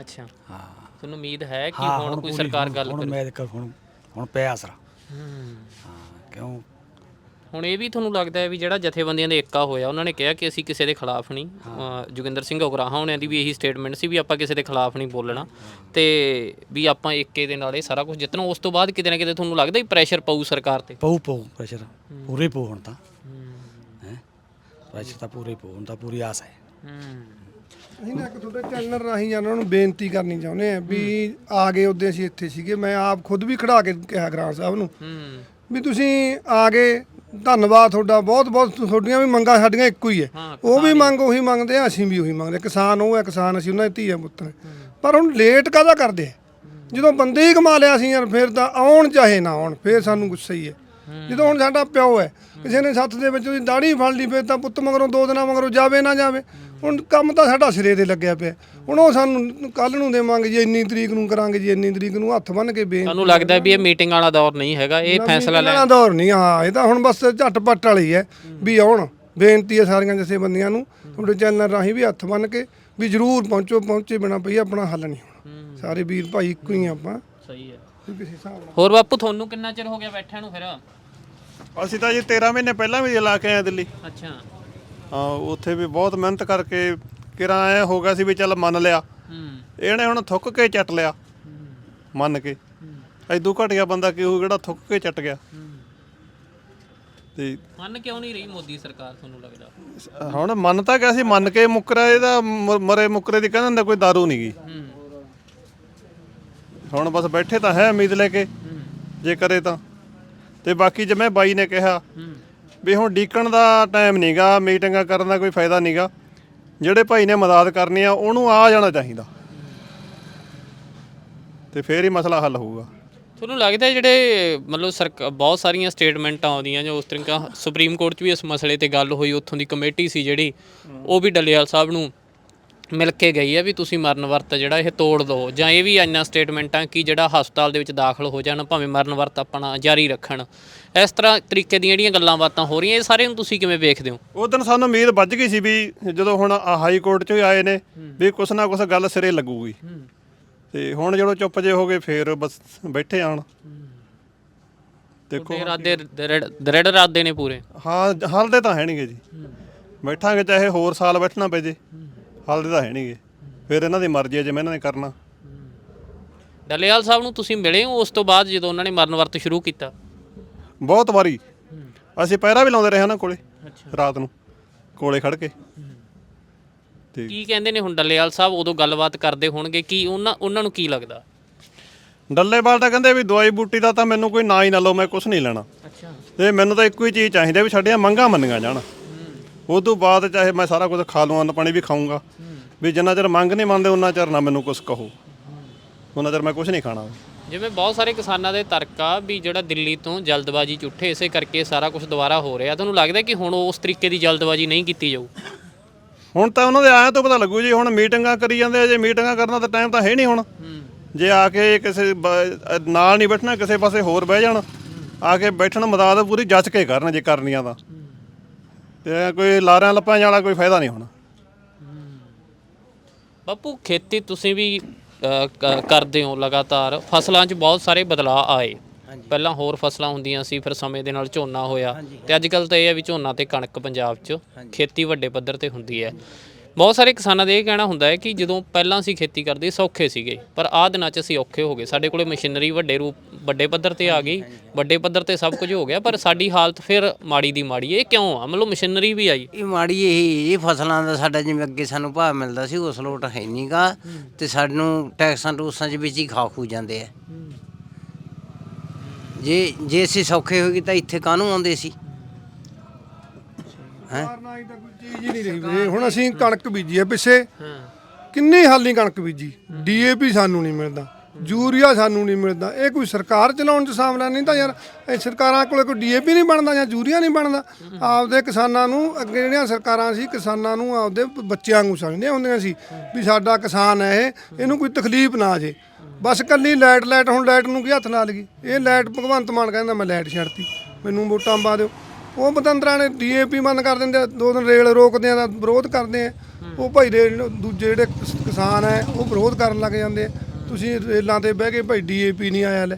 ਅੱਛਾ। ਹਾਂ। ਤੁਹਾਨੂੰ ਉਮੀਦ ਹੈ ਕਿ ਹਾਂ, ਹੁਣ ਕੋਈ ਪੂਰੀ- ਸਰਕਾਰ ਗੱਲ ਹੁਣ ਕਰੇ? ਮੈਂ ਦੇਖ ਹੁਣ ਹੁਣ ਪਿਆ ਅਸਰ। ਹੂੰ। ਹਾਂ ਕਿਉਂ? ਹੁਣ ਇਹ ਵੀ ਤੁਹਾਨੂੰ ਲੱਗਦਾ ਹੈ ਵੀ ਜਿਹੜਾ ਜਥੇਬੰਦੀਆਂ ਦੇ ਏਕਾ ਹੋਇਆ ਉਹਨਾਂ ਨੇ ਕਿਹਾ ਕਿ ਅਸੀਂ ਕਿਸੇ ਦੇ ਖਿਲਾਫ ਨਹੀਂ ਅ, ਜੋਗਿੰਦਰ ਸਿੰਘ ਉਗਰਾਹਾਂ ਹੋਣਿਆਂ ਦੀ ਵੀ ਇਹੀ ਸਟੇਟਮੈਂਟ ਸੀ ਵੀ ਆਪਾਂ ਕਿਸੇ ਦੇ ਖਿਲਾਫ ਨਹੀਂ ਬੋਲਣਾ ਤੇ ਵੀ ਆਪਾਂ ਏਕੇ ਦੇ ਨਾਲ ਇਹ ਸਾਰਾ ਕੁਝ ਜਿੱਤਣਾ। ਉਸ ਤੋਂ ਬਾਅਦ ਕਿਤੇ ਨਾ ਕਿਤੇ ਤੁਹਾਨੂੰ ਲੱਗਦਾ ਹੀ ਪ੍ਰੈਸ਼ਰ ਪਊ ਸਰਕਾਰ ਤੇ? ਪਊ ਪਊ ਪ੍ਰੈਸ਼ਰ ਪੂਰੇ ਪਊ ਹੁਣ ਤਾਂ। ਹੈ। ਪ੍ਰੈਸ਼ਰ ਤਾਂ ਪੂਰੇ ਪਊ ਹੁਣ ਤਾਂ ਪੂਰੀ ਆਸ ਹੈ। ਅਸੀਂ ਨਾ ਇੱਕ ਤੁਹਾਡੇ ਚੈਨਲ ਰਾਹੀਂ ਜਾਂ ਉਹਨਾਂ ਨੂੰ ਬੇਨਤੀ ਕਰਨੀ ਚਾਹੁੰਦੇ ਆ ਵੀ ਆ ਗਏ ਉਦੋਂ ਅਸੀਂ ਇੱਥੇ ਸੀਗੇ ਮੈਂ ਆਪ ਖੁਦ ਵੀ ਖੜਾ ਕੇ ਕਿਹਾ ਗ੍ਰਾਮ ਸਾਹਿਬ ਨੂੰ ਹੂੰ। ਵੀ ਤੁਸੀਂ ਆ ਗਏ ਧੰਨਵਾਦ ਤੁਹਾਡਾ ਬਹੁਤ ਬਹੁਤ ਤੁਹਾਡੀਆਂ ਵੀ ਮੰਗਾਂ ਸਾਡੀਆਂ ਇੱਕੋ ਹੀ ਹੈ। ਹਾਂ, ਉਹ ਵੀ ਮੰਗ ਉਹੀ ਮੰਗਦੇ ਆ ਅਸੀਂ ਵੀ ਉਹੀ ਮੰਗਦੇ ਕਿਸਾਨ ਉਹ ਹੈ ਕਿਸਾਨ ਅਸੀਂ ਉਹਨਾਂ ਦੇ ਧੀਆ ਪੁੱਤ ਨੇ ਪਰ ਹੁਣ ਲੇਟ ਕਾਹਦਾ ਕਰਦੇ ਜਦੋਂ ਬੰਦੇ ਹੀ ਕਮਾ ਲਿਆ ਸੀ ਯਾਰ ਫਿਰ ਤਾਂ ਆਉਣ ਚਾਹੇ ਨਾ ਆਉਣ ਫਿਰ ਸਾਨੂੰ ਗੁੱਸਾ ਹੀ ਹੈ। ਜਦੋਂ ਹੁਣ ਸਾਡਾ ਪਿਓ ਹੈ ਕਿਸੇ ਨੇ ਸੱਤ ਦੇ ਵਿੱਚ ਉਹਦੀ ਦਾੜੀ ਫੜ ਲਈ ਫਿਰ ਤਾਂ ਪੁੱਤ ਮਗਰੋਂ ਦੋ ਦਿਨਾਂ ਮਗਰੋਂ ਜਾਵੇ ਨਾ ਜਾਵੇ। ਹੁਣ ਕੰਮ ਤਾਂ ਸਾਡਾ ਸਿਰੇ ਤੇ ਲੱਗਿਆ ਪਿਆ। ਹੁਣ ਉਹ ਸਾਨੂੰ ਕੱਲ ਨੂੰ ਦੇਵਾਂਗੇ ਜੀ ਇੰਨੀ ਤਰੀਕ ਨੂੰ ਕਰਾਂਗੇ ਜੀ ਇੰਨੀ ਤਰੀਕ ਨੂੰ ਹੱਥ ਬੰਨ ਕੇ ਬੇਨਤੀ ਤੁਹਾਨੂੰ ਲੱਗਦਾ ਵੀ ਇਹ ਮੀਟਿੰਗ ਵਾਲਾ ਦੌਰ ਨਹੀਂ ਹੈਗਾ ਇਹ ਫੈਸਲਾ ਲੈ ਲੈਣਾ ਦੌਰ ਨਹੀਂ ਹਾਂ ਇਹ ਤਾਂ ਹੁਣ ਬਸ ਝਟਪਟ ਵਾਲੀ ਹੈ ਵੀ ਆਉਣ। ਬੇਨਤੀ ਹੈ ਸਾਰੀਆਂ ਜਥੇਬੰਦੀਆਂ ਨੂੰ ਤੁਹਾਡੇ ਚੈਨਲ ਰਾਹੀਂ ਵੀ ਹੱਥ ਬੰਨ ਕੇ ਵੀ ਜਰੂਰ ਪਹੁੰਚੋ ਪਹੁੰਚੇ ਬਿਨਾ ਪਈ ਆਪਣਾ ਹੱਲ ਨਹੀਂ ਹੋਣਾ। ਸਾਰੇ ਵੀਰ ਭਾਈ ਇੱਕੋ ਹੀ ਆ ਆਪਾਂ। ਸਹੀ ਹੈ। ਕੋਈ ਕਿਸੇ ਹਿਸਾਬ ਨਾਲ ਹੋਰ ਬਾਪੂ ਤੁਹਾਨੂੰ ਕਿੰਨਾ ਚਿਰ ਹੋ ਗਿਆ ਬੈਠਿਆਂ ਨੂੰ ਫਿਰ? ਅਸੀਂ ਤਾਂ ਜੀ 13 ਮਹੀਨੇ ਪਹਿਲਾਂ ਵੀ ਲਾ ਕੇ ਆਏ ਦਿੱਲੀ। ਅੱਛਾ। ਉੱਥੇ ਵੀ ਬਹੁਤ ਮਿਹਨਤ ਕਰਕੇ ਕਿਰਾਂ ਐ ਹੋ ਗਿਆ ਸੀ ਵੀ ਚੱਲ ਮੰਨ ਲਿਆ। ਇਹਨੇ ਹੁਣ ਥੁੱਕ ਕੇ ਚੱਟ ਲਿਆ। ਮੰਨ ਕੇ। ਐਦੂ ਘਟਿਆ ਬੰਦਾ ਕਿ ਉਹ ਜਿਹੜਾ ਥੁੱਕ ਕੇ ਚੱਟ ਗਿਆ। ਤੇ ਮੰਨ ਕਿਉਂ ਨਹੀਂ ਰਹੀ ਮੋਦੀ ਸਰਕਾਰ ਤੁਹਾਨੂੰ ਲੱਗਦਾ? ਹੁਣ ਮੰਨ ਤਾਂ ਗਿਆ ਸੀ ਮੰਨ ਕੇ ਮੁੱਕਰਾ ਇਹਦਾ ਮਰੇ ਮੁੱਕਰੇ ਦੀ ਕਹਿੰਦਾ ਹੁੰਦਾ ਕੋਈ दारू ਨਹੀਂ ਗਈ ਹੁਣ ਬਸ ਬੈਠੇ ਤਾਂ ਹੈ ਉਮੀਦ ਲੈ ਕੇ ਜੇ ਕਰੇ ਤਾਂ। ਤੇ ਬਾਕੀ ਜਿਵੇਂ ਬਾਈ ਨੇ ਕਿਹਾ ਵੀ ਹੁਣ ਡੀਕਣ ਦਾ ਟਾਈਮ ਨਹੀਂਗਾ ਮੀਟਿੰਗਾਂ ਕਰਨ ਦਾ ਕੋਈ ਫਾਇਦਾ ਨਹੀਂਗਾ ਜਿਹੜੇ ਭਾਈ ਨੇ ਮਦਦ ਕਰਨੀ ਆ, ਉਹਨੂੰ ਆ ਜਾਣਾ ਚਾਹੀਦਾ। ਤੇ ਫੇਰ ਹੀ ਮਸਲਾ ਹੱਲ ਹੋਊਗਾ। ਤੁਹਾਨੂੰ ਲੱਗਦਾ ਜਿਹੜੇ, ਮਤਲਬ ਸਰਕ, ਬਹੁਤ ਸਾਰੀਆਂ ਸਟੇਟਮੈਂਟਾਂ ਆਉਂਦੀਆਂ ਜੋ ਉਸ ਤਰੀਕਾ, ਸੁਪਰੀਮ ਕੋਰਟ 'ਚ ਵੀ ਇਸ ਮਸਲੇ ਤੇ ਗੱਲ ਹੋਈ, ਉੱਥੋਂ ਦੀ ਕਮੇਟੀ ਸੀ ਜਿਹੜੀ, ਉਹ ਵੀ ਡੱਲੇਵਾਲ ਸਾਹਿਬ ਨੂੰ ਮਿਲ ਕੇ ਗਈ ਹੈ ਵੀ ਤੁਸੀਂ ਮਰਨ ਵਰਤ ਜਿਹੜਾ ਇਹ ਤੋੜ ਦਿਓ ਜਾਂ ਇਹ ਵੀ ਇੰਨਾ ਸਟੇਟਮੈਂਟਾਂ ਕਿ ਜਿਹੜਾ ਹਸਪਤਾਲ ਦੇ ਵਿੱਚ ਦਾਖਲ ਹੋ ਜਾਣ ਭਾਵੇਂ ਮਰਨ ਵਰਤ ਆਪਣਾ ਜਾਰੀ ਰੱਖਣ। ਇਸ ਤਰ੍ਹਾਂ ਤਰੀਕੇ ਦੀਆਂ ਜਿਹੜੀਆਂ ਗੱਲਾਂ ਬਾਤਾਂ ਹੋ ਰਹੀਆਂ ਇਹ ਸਾਰੇ ਨੂੰ ਤੁਸੀਂ ਕਿਵੇਂ ਵੇਖਦੇ ਹੋ? ਉਹ ਦਿਨ ਸਾਨੂੰ ਉਮੀਦ ਵੱਜ ਗਈ ਸੀ ਵੀ ਜਦੋਂ ਹੁਣ ਆਹ ਹਾਈ ਕੋਰਟ 'ਚੋਂ ਹੀ ਆਏ ਨੇ ਵੀ ਕੁਛ ਨਾ ਕੁਛ ਗੱਲ ਸਿਰੇ ਲੱਗੂਗੀ। ਤੇ ਹੁਣ ਜਦੋਂ ਚੁੱਪ ਜੇ ਹੋ ਗਏ ਫੇਰ ਬਸ ਬੈਠੇ ਆਣ। ਦੇਖੋ ਇਰਾਦੇ ਦ੍ਰਿੜ ਦ੍ਰਿੜ ਇਰਾਦੇ ਨੇ ਪੂਰੇ। ਹਾਂ ਹੱਲ ਦੇ ਤਾਂ ਹੈ ਨਹੀਂਗੇ ਜੀ ਬੈਠਾਂਗੇ ਚਾਹੇ ਹੋਰ ਸਾਲ ਬੈਠਣਾ ਪਏ ਜੇ। ਹੱਲ ਦੇ ਤਾਂ ਹੈ ਨਹੀਂਗੇ। ਫਿਰ ਇਹਨਾਂ ਦੀ ਮਰਜ਼ੀ ਹੈ ਜਿਵੇਂ ਇਹਨਾਂ ਨੇ ਕਰਨਾ। ਡੱਲੇਵਾਲ ਸਾਹਿਬ ਨੂੰ ਤੁਸੀਂ ਮਿਲੇ ਹੋ ਉਸ ਤੋਂ ਬਾਅਦ ਜਦੋਂ ਉਹਨਾਂ ਨੇ ਮਰਨ ਵਰਤ ਸ਼ੁਰੂ ਕੀਤਾ? ਬਹੁਤ ਵਾਰੀ। ਅਸੀਂ ਪਹਿਰਾ ਵੀ ਲਾਉਂਦੇ ਰਹੇ ਉਹਨਾਂ ਕੋਲੇ ਰਾਤ ਨੂੰ ਕੋਲੇ ਖੜ ਕੇ। ਤੇ ਕੀ ਕਹਿੰਦੇ ਨੇ ਹੁਣ ਡੱਲੇਵਾਲ ਸਾਹਿਬ ਉਦੋਂ ਗੱਲਬਾਤ ਕਰਦੇ ਹੋਣਗੇ ਕੀ ਉਹਨਾਂ ਉਹਨਾਂ ਨੂੰ ਕੀ ਲੱਗਦਾ? ਡੱਲੇਵਾਲ ਤਾਂ ਕਹਿੰਦੇ ਵੀ ਦਵਾਈ ਬੂਟੀ ਦਾ ਤਾਂ ਮੈਨੂੰ ਕੋਈ ਨਾ ਹੀ ਨਾ ਲਓ ਮੈਂ ਕੁਝ ਨਹੀਂ ਲੈਣਾ। ਅੱਛਾ। ਤੇ ਮੈਨੂੰ ਤਾਂ ਇੱਕੋ ਹੀ ਚੀਜ਼ ਚਾਹੀਦੀ ਹੈ ਵੀ ਸਾਡੀਆਂ ਮੰਗਾਂ ਮੰਨੀਆਂ ਜਾਣ। ਉਸ ਤੋਂ ਬਾਅਦ ਚਾਹੇ ਮੈਂ ਸਾਰਾ ਕੁਝ ਖਾ ਲਵਾਂ ਅੰਨ ਪਾਣੀ ਵੀ ਖਾਊਂਗਾ। ਵੀ ਜਿੰਨਾ ਚਿਰ ਮੰਗ ਨਹੀਂ ਮੰਨਦੇ ਉਹਨਾਂ ਚਿਰ ਨਾ ਮੈਨੂੰ ਕੁਝ ਕਹੋ। ਉਹਨਾਂ ਚਿਰ ਮੈਂ ਕੁਝ ਨਹੀਂ ਖਾਣਾ। ਜਿਵੇਂ ਬਹੁਤ ਸਾਰੇ ਕਿਸਾਨਾਂ ਦੇ ਤਰਕ ਆ ਵੀ ਜਿਹੜਾ ਦਿੱਲੀ ਤੋਂ ਜਲਦਬਾਜ਼ੀ ਉੱਠੇ ਇਸੇ ਕਰਕੇ ਸਾਰਾ ਕੁਝ ਦੁਬਾਰਾ ਹੋ ਰਿਹਾ। ਤੁਹਾਨੂੰ ਲੱਗਦਾ ਕਿ ਹੁਣ ਉਸ ਤਰੀਕੇ ਦੀ ਜਲਦਬਾਜ਼ੀ ਨਹੀਂ ਕੀਤੀ ਜਾਊ? ਹੁਣ ਤਾਂ ਉਹਨਾਂ ਦੇ ਆਇਆ ਤੋਂ ਪਤਾ ਲੱਗੂ ਜੀ ਹੁਣ ਮੀਟਿੰਗਾਂ ਕਰੀ ਜਾਂਦੇ ਆ। ਜੇ ਮੀਟਿੰਗਾਂ ਕਰਨਾ ਤਾਂ ਟਾਈਮ ਤਾਂ ਹੈ ਨਹੀਂ ਹੁਣ। ਜੇ ਆ ਕੇ ਕਿਸੇ ਬ- ਨਾਲ ਨਹੀਂ ਬੈਠਣਾ ਕਿਸੇ ਪਾਸੇ ਹੋਰ ਬਹਿ ਜਾਣ ਆ ਕੇ ਬੈਠਣ ਮਦਦ ਪੂਰੀ ਜੱਜ ਕੇ ਕਰਨ ਜੇ ਕਰਨੀਆਂ ਤਾਂ। ਤੇ ਕੋਈ ਲਾਰਿਆਂ ਲੱਪਾਂ ਵਾਲਾ ਕੋਈ ਫਾਇਦਾ ਨਹੀਂ ਹੋਣਾ। ਬਾਪੂ ਖੇਤੀ ਤੁਸੀਂ ਵੀ ਅ, ਕ- ਕਰਦੇ ਹੋ ਲਗਾਤਾਰ। ਫਸਲਾਂ 'ਚ ਬਹੁਤ ਸਾਰੇ ਬਦਲਾਅ ਆਏ। ਪਹਿਲਾਂ ਹੋਰ ਫਸਲਾਂ ਹੁੰਦੀਆਂ ਸੀ ਫਿਰ ਸਮੇਂ ਦੇ ਨਾਲ ਝੋਨਾ ਹੋਇਆ। ਤੇ ਅੱਜ ਕੱਲ ਤਾਂ ਇਹ ਹੈ ਵੀ ਝੋਨਾ ਤੇ ਕਣਕ ਪੰਜਾਬ 'ਚ ਖੇਤੀ ਵੱਡੇ ਪੱਧਰ ਤੇ ਹੁੰਦੀ ਹੈ। ਬਹੁਤ ਸਾਰੇ ਕਿਸਾਨਾਂ ਦਾ ਇਹ ਕਹਿਣਾ ਹੁੰਦਾ ਹੈ ਕਿ ਜਦੋਂ ਪਹਿਲਾਂ ਅਸੀਂ ਖੇਤੀ ਕਰਦੇ ਸੌਖੇ ਸੀਗੇ, ਪਰ ਆਹ ਦਿਨਾਂ 'ਚ ਅਸੀਂ ਔਖੇ ਹੋ ਗਏ। ਸਾਡੇ ਕੋਲੇ ਮਸ਼ੀਨਰੀ ਵੱਡੇ ਰੂਪ, ਵੱਡੇ ਪੱਧਰ ਤੇ ਆ ਗਈ, ਵੱਡੇ ਪੱਧਰ ਤੇ ਸਭ ਕੁਝ ਹੋ ਗਿਆ, ਪਰ ਸਾਡੀ ਹਾਲਤ ਫਿਰ ਮਾੜੀ ਦੀ ਮਾੜੀ ਹੈ। ਇਹ ਕਿਉਂ ਆ? ਮਤਲਬ ਮਸ਼ੀਨਰੀ ਵੀ ਆਈ। ਇਹ ਮਾੜੀ ਇਹ ਇਹ ਫਸਲਾਂ ਦਾ ਸਾਡਾ ਜਿਵੇਂ ਅੱਗੇ ਸਾਨੂੰ ਭਾਅ ਮਿਲਦਾ ਸੀ, ਉਸ ਲੋਟ ਹੈ ਨਹੀਂਗਾ। ਤੇ ਸਾਨੂੰ ਟੈਕਸਾਂ ਟੂਸਾਂ 'ਚ ਵਿੱਚ ਹੀ ਖਾ ਖੂ ਜਾਂਦੇ ਆ। ਜੇ ਜੇ ਅਸੀਂ ਸੌਖੇ ਹੋ ਗਏ ਤਾਂ ਇੱਥੇ ਕਾਹਨੂੰ ਆਉਂਦੇ ਸੀ? ਕਾਰਨਾਈ ਚੀਜ਼ ਹੀ ਨਹੀਂ ਰਹੀ ਵੀਰੇ ਹੁਣ ਅਸੀਂ ਕਣਕ ਬੀਜੀ ਹੈ ਪਿੱਛੇ। ਕਿੰਨੀ ਹਾਲੀ ਕਣਕ ਬੀਜੀ। ਡੀਏਪੀ ਸਾਨੂੰ ਨਹੀਂ ਮਿਲਦਾ। ਯੂਰੀਆ ਸਾਨੂੰ ਨਹੀਂ ਮਿਲਦਾ। ਇਹ ਕੋਈ ਸਰਕਾਰ ਚਲਾਉਣ ਚ ਸਾਹਮਣਾ ਨਹੀਂ ਤਾਂ ਯਾਰ ਇਹ ਸਰਕਾਰਾਂ ਕੋਲੇ ਕੋਈ ਡੀਏਪੀ ਨਹੀਂ ਬਣਦਾ ਜਾਂ ਯੂਰੀਆ ਨਹੀਂ ਬਣਦਾ। ਆਪਦੇ ਕਿਸਾਨਾਂ ਨੂੰ ਅੱਗੇ ਜਿਹੜੀਆਂ ਸਰਕਾਰਾਂ ਸੀ ਕਿਸਾਨਾਂ ਨੂੰ ਆਪਦੇ ਬੱਚਿਆਂ ਨੂੰ ਸਮਝਦੀਆਂ ਹੁੰਦੀਆਂ ਸੀ ਵੀ ਸਾਡਾ ਕਿਸਾਨ ਹੈ ਇਹ ਇਹਨੂੰ ਕੋਈ ਤਕਲੀਫ ਨਾ ਆ ਜੇ। ਬਸ ਕੱਲੀ ਲਾਈਟ ਲਾਈਟ ਹੁਣ ਲਾਈਟ ਨੂੰ ਕੀ ਹੱਥ ਲਾ ਲਗੀ ਇਹ ਲਾਈਟ ਭਗਵੰਤ ਮਾਨ ਕਹਿੰਦਾ ਮੈਂ ਲਾਈਟ ਛੱਡਤੀ। ਮੈਨੂੰ ਵੋਟਾਂ ਪਾ ਦਿਓ। ਉਹ ਬਤੰਦਰਾਂ ਨੇ ਡੀਏਪੀ ਬੰਦ ਕਰ ਦਿੰਦੇ ਆ, ਦੋ ਦਿਨ ਰੇਲ ਰੋਕਦੇ ਆ ਦਾ ਵਿਰੋਧ ਕਰਦੇ ਆ। ਉਹ ਭਾਈ ਰੇਲ ਦੂਜੇ ਜਿਹੜੇ ਕਿਸ- ਕਿਸਾਨ ਆ ਉਹ ਵਿਰੋਧ ਕਰਨ ਲੱਗ ਜਾਂਦੇ ਆ। ਤੁਸੀਂ ਰੇਲਾਂ ਤੇ ਬਹਿ ਕੇ ਭਾਈ ਡੀਏਪੀ ਨਹੀਂ ਆਇਆ ਲੈ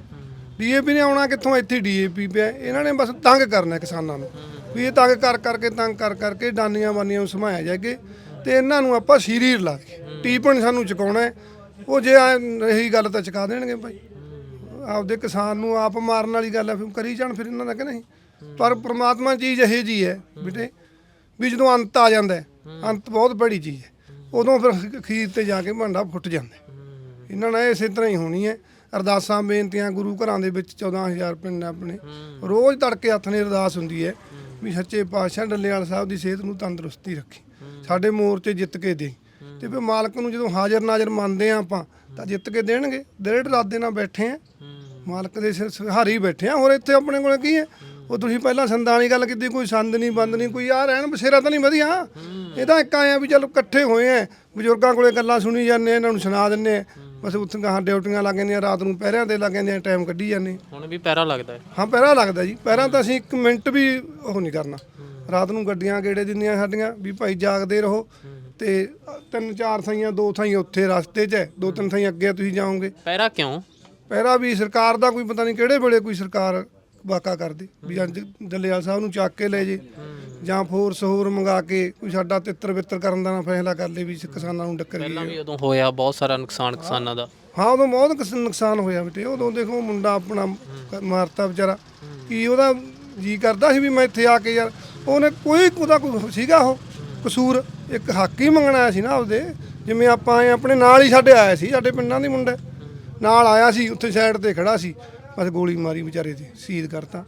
ਡੀਏਪੀ ਨੇ ਆਉਣਾ ਕਿੱਥੋਂ? ਇੱਥੇ ਡੀਏਪੀ ਪਿਆ। ਇਹਨਾਂ ਨੇ ਬਸ ਤੰਗ ਕਰਨਾ ਕਿਸਾਨਾਂ ਨੂੰ। ਵੀ ਇਹ ਤੰਗ ਕਰ ਕਰਕੇ ਤੰਗ ਕਰ ਕਰਕੇ ਡਾਨੀਆਂ ਬਾਨੀਆਂ ਨੂੰ ਸਮਾਇਆ ਜਾਗੇ ਤੇ ਇਹਨਾਂ ਨੂੰ ਆਪਾਂ ਸੀਰੀਰ ਲਾ ਕੇ ਟੀਪਣ ਸਾਨੂੰ ਚੁਕਾਉਣਾ ਹੈ। ਉਹ ਜੇ ਐਂ ਰਹੀ ਗੱਲ ਤਾਂ ਚੁਕਾ ਦੇਣਗੇ ਭਾਈ। ਆਪਦੇ ਕਿਸਾਨ ਨੂੰ ਆਪ ਮਾਰਨ ਵਾਲੀ ਗੱਲ ਹੈ ਫਿਰ ਕਰੀ ਜਾਣ ਫਿਰ ਇਹਨਾਂ ਦਾ ਕਿ ਨਹੀਂ? ਪਰ ਪ੍ਰਮਾਤਮਾ ਚੀਜ਼ ਇਹੋ ਜੀ ਹੈ ਬੇਟੇ ਵੀ ਜਦੋਂ ਅੰਤ ਆ ਜਾਂਦਾ ਹੈ, ਅੰਤ ਬਹੁਤ ਬੜੀ ਚੀਜ਼ ਹੈ। ਉਦੋਂ ਫਿਰ ਅਖੀਰ ਤੇ ਜਾ ਕੇ ਭਾਂਡਾ ਫੁੱਟ ਜਾਂਦਾ ਹੈ। ਇਹਨਾਂ ਨਾਲ ਇਸੇ ਤਰ੍ਹਾਂ ਹੀ ਹੋਣੀ ਹੈ। ਅਰਦਾਸਾਂ ਬੇਨਤੀਆਂ ਗੁਰੂ ਘਰਾਂ ਦੇ ਵਿੱਚ 14000 ਪਿੰਡ ਆਪਣੇ। ਰੋਜ਼ ਤੜਕੇ ਹੱਥ ਨੇ ਅਰਦਾਸ ਹੁੰਦੀ ਹੈ ਵੀ ਸੱਚੇ ਪਾਤਸ਼ਾਹ ਡੱਲੇਵਾਲ ਸਾਹਿਬ ਦੀ ਸਿਹਤ ਨੂੰ ਤੰਦਰੁਸਤੀ ਰੱਖੀ। ਸਾਡੇ ਮੋਰਚੇ ਜਿੱਤ ਕੇ ਦੇ। ਤੇ ਫਿਰ ਮਾਲਕ ਨੂੰ ਜਦੋਂ ਹਾਜ਼ਰ ਨਾਜ਼ਰ ਮੰਨਦੇ ਆ ਆਪਾਂ ਤਾਂ ਜਿੱਤ ਕੇ ਦੇਣਗੇ। ਦਿਲ ਇਰਾਦੇ ਨਾਲ ਬੈਠੇ ਆ ਮਾਲਕ ਦੇ ਸਿਰ ਸਹਾਰੇ ਹੀ ਬੈਠੇ ਆ ਹੋਰ ਇੱਥੇ ਆਪਣੇ ਕੋਲ ਕੀ ਹੈ? ਉਹ ਤੁਸੀਂ ਪਹਿਲਾਂ ਸੰਦਾਂ ਵਾਲੀ ਗੱਲ ਕੀਤੀ ਕੋਈ ਸੰਦ ਨਹੀਂ ਬੰਦ ਨਹੀਂ ਕੋਈ ਆ ਰਹਿਣ ਬਸੇਰਾ ਤਾਂ ਨਹੀਂ ਵਧੀਆ। ਇਹ ਤਾਂ ਇੱਕ ਆਇਆ ਵੀ ਚਲ ਇਕੱਠੇ ਹੋਏ ਆ ਬਜ਼ੁਰਗਾਂ ਕੋਲੇ ਗੱਲਾਂ ਸੁਣੀ ਜਾਂਦੇ ਆ, ਇਹਨਾਂ ਨੂੰ ਸੁਣਾ ਦਿੰਦੇ ਆ ਬਸ ਉੱਥੇ ਗਾਹਾਂ ਡਿਊਟੀਆਂ ਲੱਗ ਜਾਂਦੀਆਂ ਰਾਤ ਨੂੰ ਪਹਿਰਿਆਂ ਤੇ ਲੱਗ ਜਾਂਦੀਆਂ ਟਾਈਮ ਕੱਢੀ ਜਾਂਦੇ ਹੁਣ ਵੀ ਪੈਰਾ ਲੱਗਦਾ ਹੈ। ਹਾਂ ਪਹਿਰਾ ਲੱਗਦਾ ਜੀ। ਪਹਿਰਾਂ ਤਾਂ ਅਸੀਂ ਇੱਕ ਮਿੰਟ ਵੀ ਉਹ ਨਹੀਂ ਕਰਨਾ। ਰਾਤ ਨੂੰ ਗੱਡੀਆਂ ਗੇੜੇ ਦਿੰਦੀਆਂ ਸਾਡੀਆਂ ਵੀ ਭਾਈ ਜਾਗਦੇ ਰਹੋ। ਤੇ ਤਿੰਨ ਚਾਰ ਥਾਈਆਂ ਦੋ ਥਾਈਆਂ ਉੱਥੇ ਰਸਤੇ 'ਚ ਹੈ ਦੋ ਤਿੰਨ ਥਾਈਆਂ ਅੱਗੇ ਤੁਸੀਂ ਜਾਓਗੇ। ਪੈਰਾ ਕਿਉਂ? ਪਹਿਰਾ ਵੀ ਸਰਕਾਰ ਦਾ ਕੋਈ ਪਤਾ ਨਹੀਂ ਕਿਹੜੇ ਵੇਲੇ ਕੋਈ ਸਰਕਾਰ ਵਾਕਾ ਕਰਦੀ ਵੀ ਅੱਜ ਜੱਲੇਵਾਲ ਸਾਹਿਬ ਨੂੰ ਚੱਕ ਕੇ ਲੈ ਜੇ ਜਾਂ ਫੋਰਸ ਹੋਰ ਮੰਗਾ ਕੇ ਕੋਈ ਸਾਡਾ ਤਿੱਤਰ ਬਿੱਤਰ ਕਰਨ ਦਾ ਨਾ ਫੈਸਲਾ ਕਰ ਲੇ ਵੀ ਕਿਸਾਨਾਂ ਨੂੰ ਡੱਕਰ ਪਹਿਲਾਂ ਵੀ ਉਦੋਂ ਹੋਇਆ ਬਹੁਤ ਸਾਰਾ ਨੁਕਸਾਨ ਕਿਸਾਨਾਂ ਦਾ। ਹਾਂ ਉਦੋਂ ਬਹੁਤ ਕਿਸ- ਨੁਕਸਾਨ ਹੋਇਆ ਬੇਟੇ ਉਦੋਂ ਦੇਖੋ ਮੁੰਡਾ ਆਪਣਾ ਮਾਰਤਾ ਵਿਚਾਰਾ। ਕੀ ਉਹਦਾ ਜੀ ਕਰਦਾ ਸੀ ਵੀ ਮੈਂ ਇੱਥੇ ਆ ਕੇ ਯਾਰ ਉਹਨੇ ਕੋਈ ਉਹਦਾ ਕੋਈ ਸੀਗਾ ਉਹ ਕਸੂਰ। ਇੱਕ ਹੱਕ ਹੀ ਮੰਗਣ ਆਇਆ ਸੀ ਨਾ ਆਪਦੇ ਜਿਵੇਂ ਆਪਾਂ ਆਏ ਆਪਣੇ ਨਾਲ ਹੀ ਸਾਡੇ ਆਇਆ ਸੀ ਸਾਡੇ ਪਿੰਡਾਂ ਦੀ ਮੁੰਡਾ। ਨਾਲ ਆਇਆ ਸੀ ਉੱਥੇ ਸਾਈਡ ਤੇ ਖੜਾ ਸੀ। ਬਸ ਗੋਲੀ ਮਾਰੀ ਵਿਚਾਰੇ ਤੇ ਸ਼ਹੀਦ ਕਰਤਾ।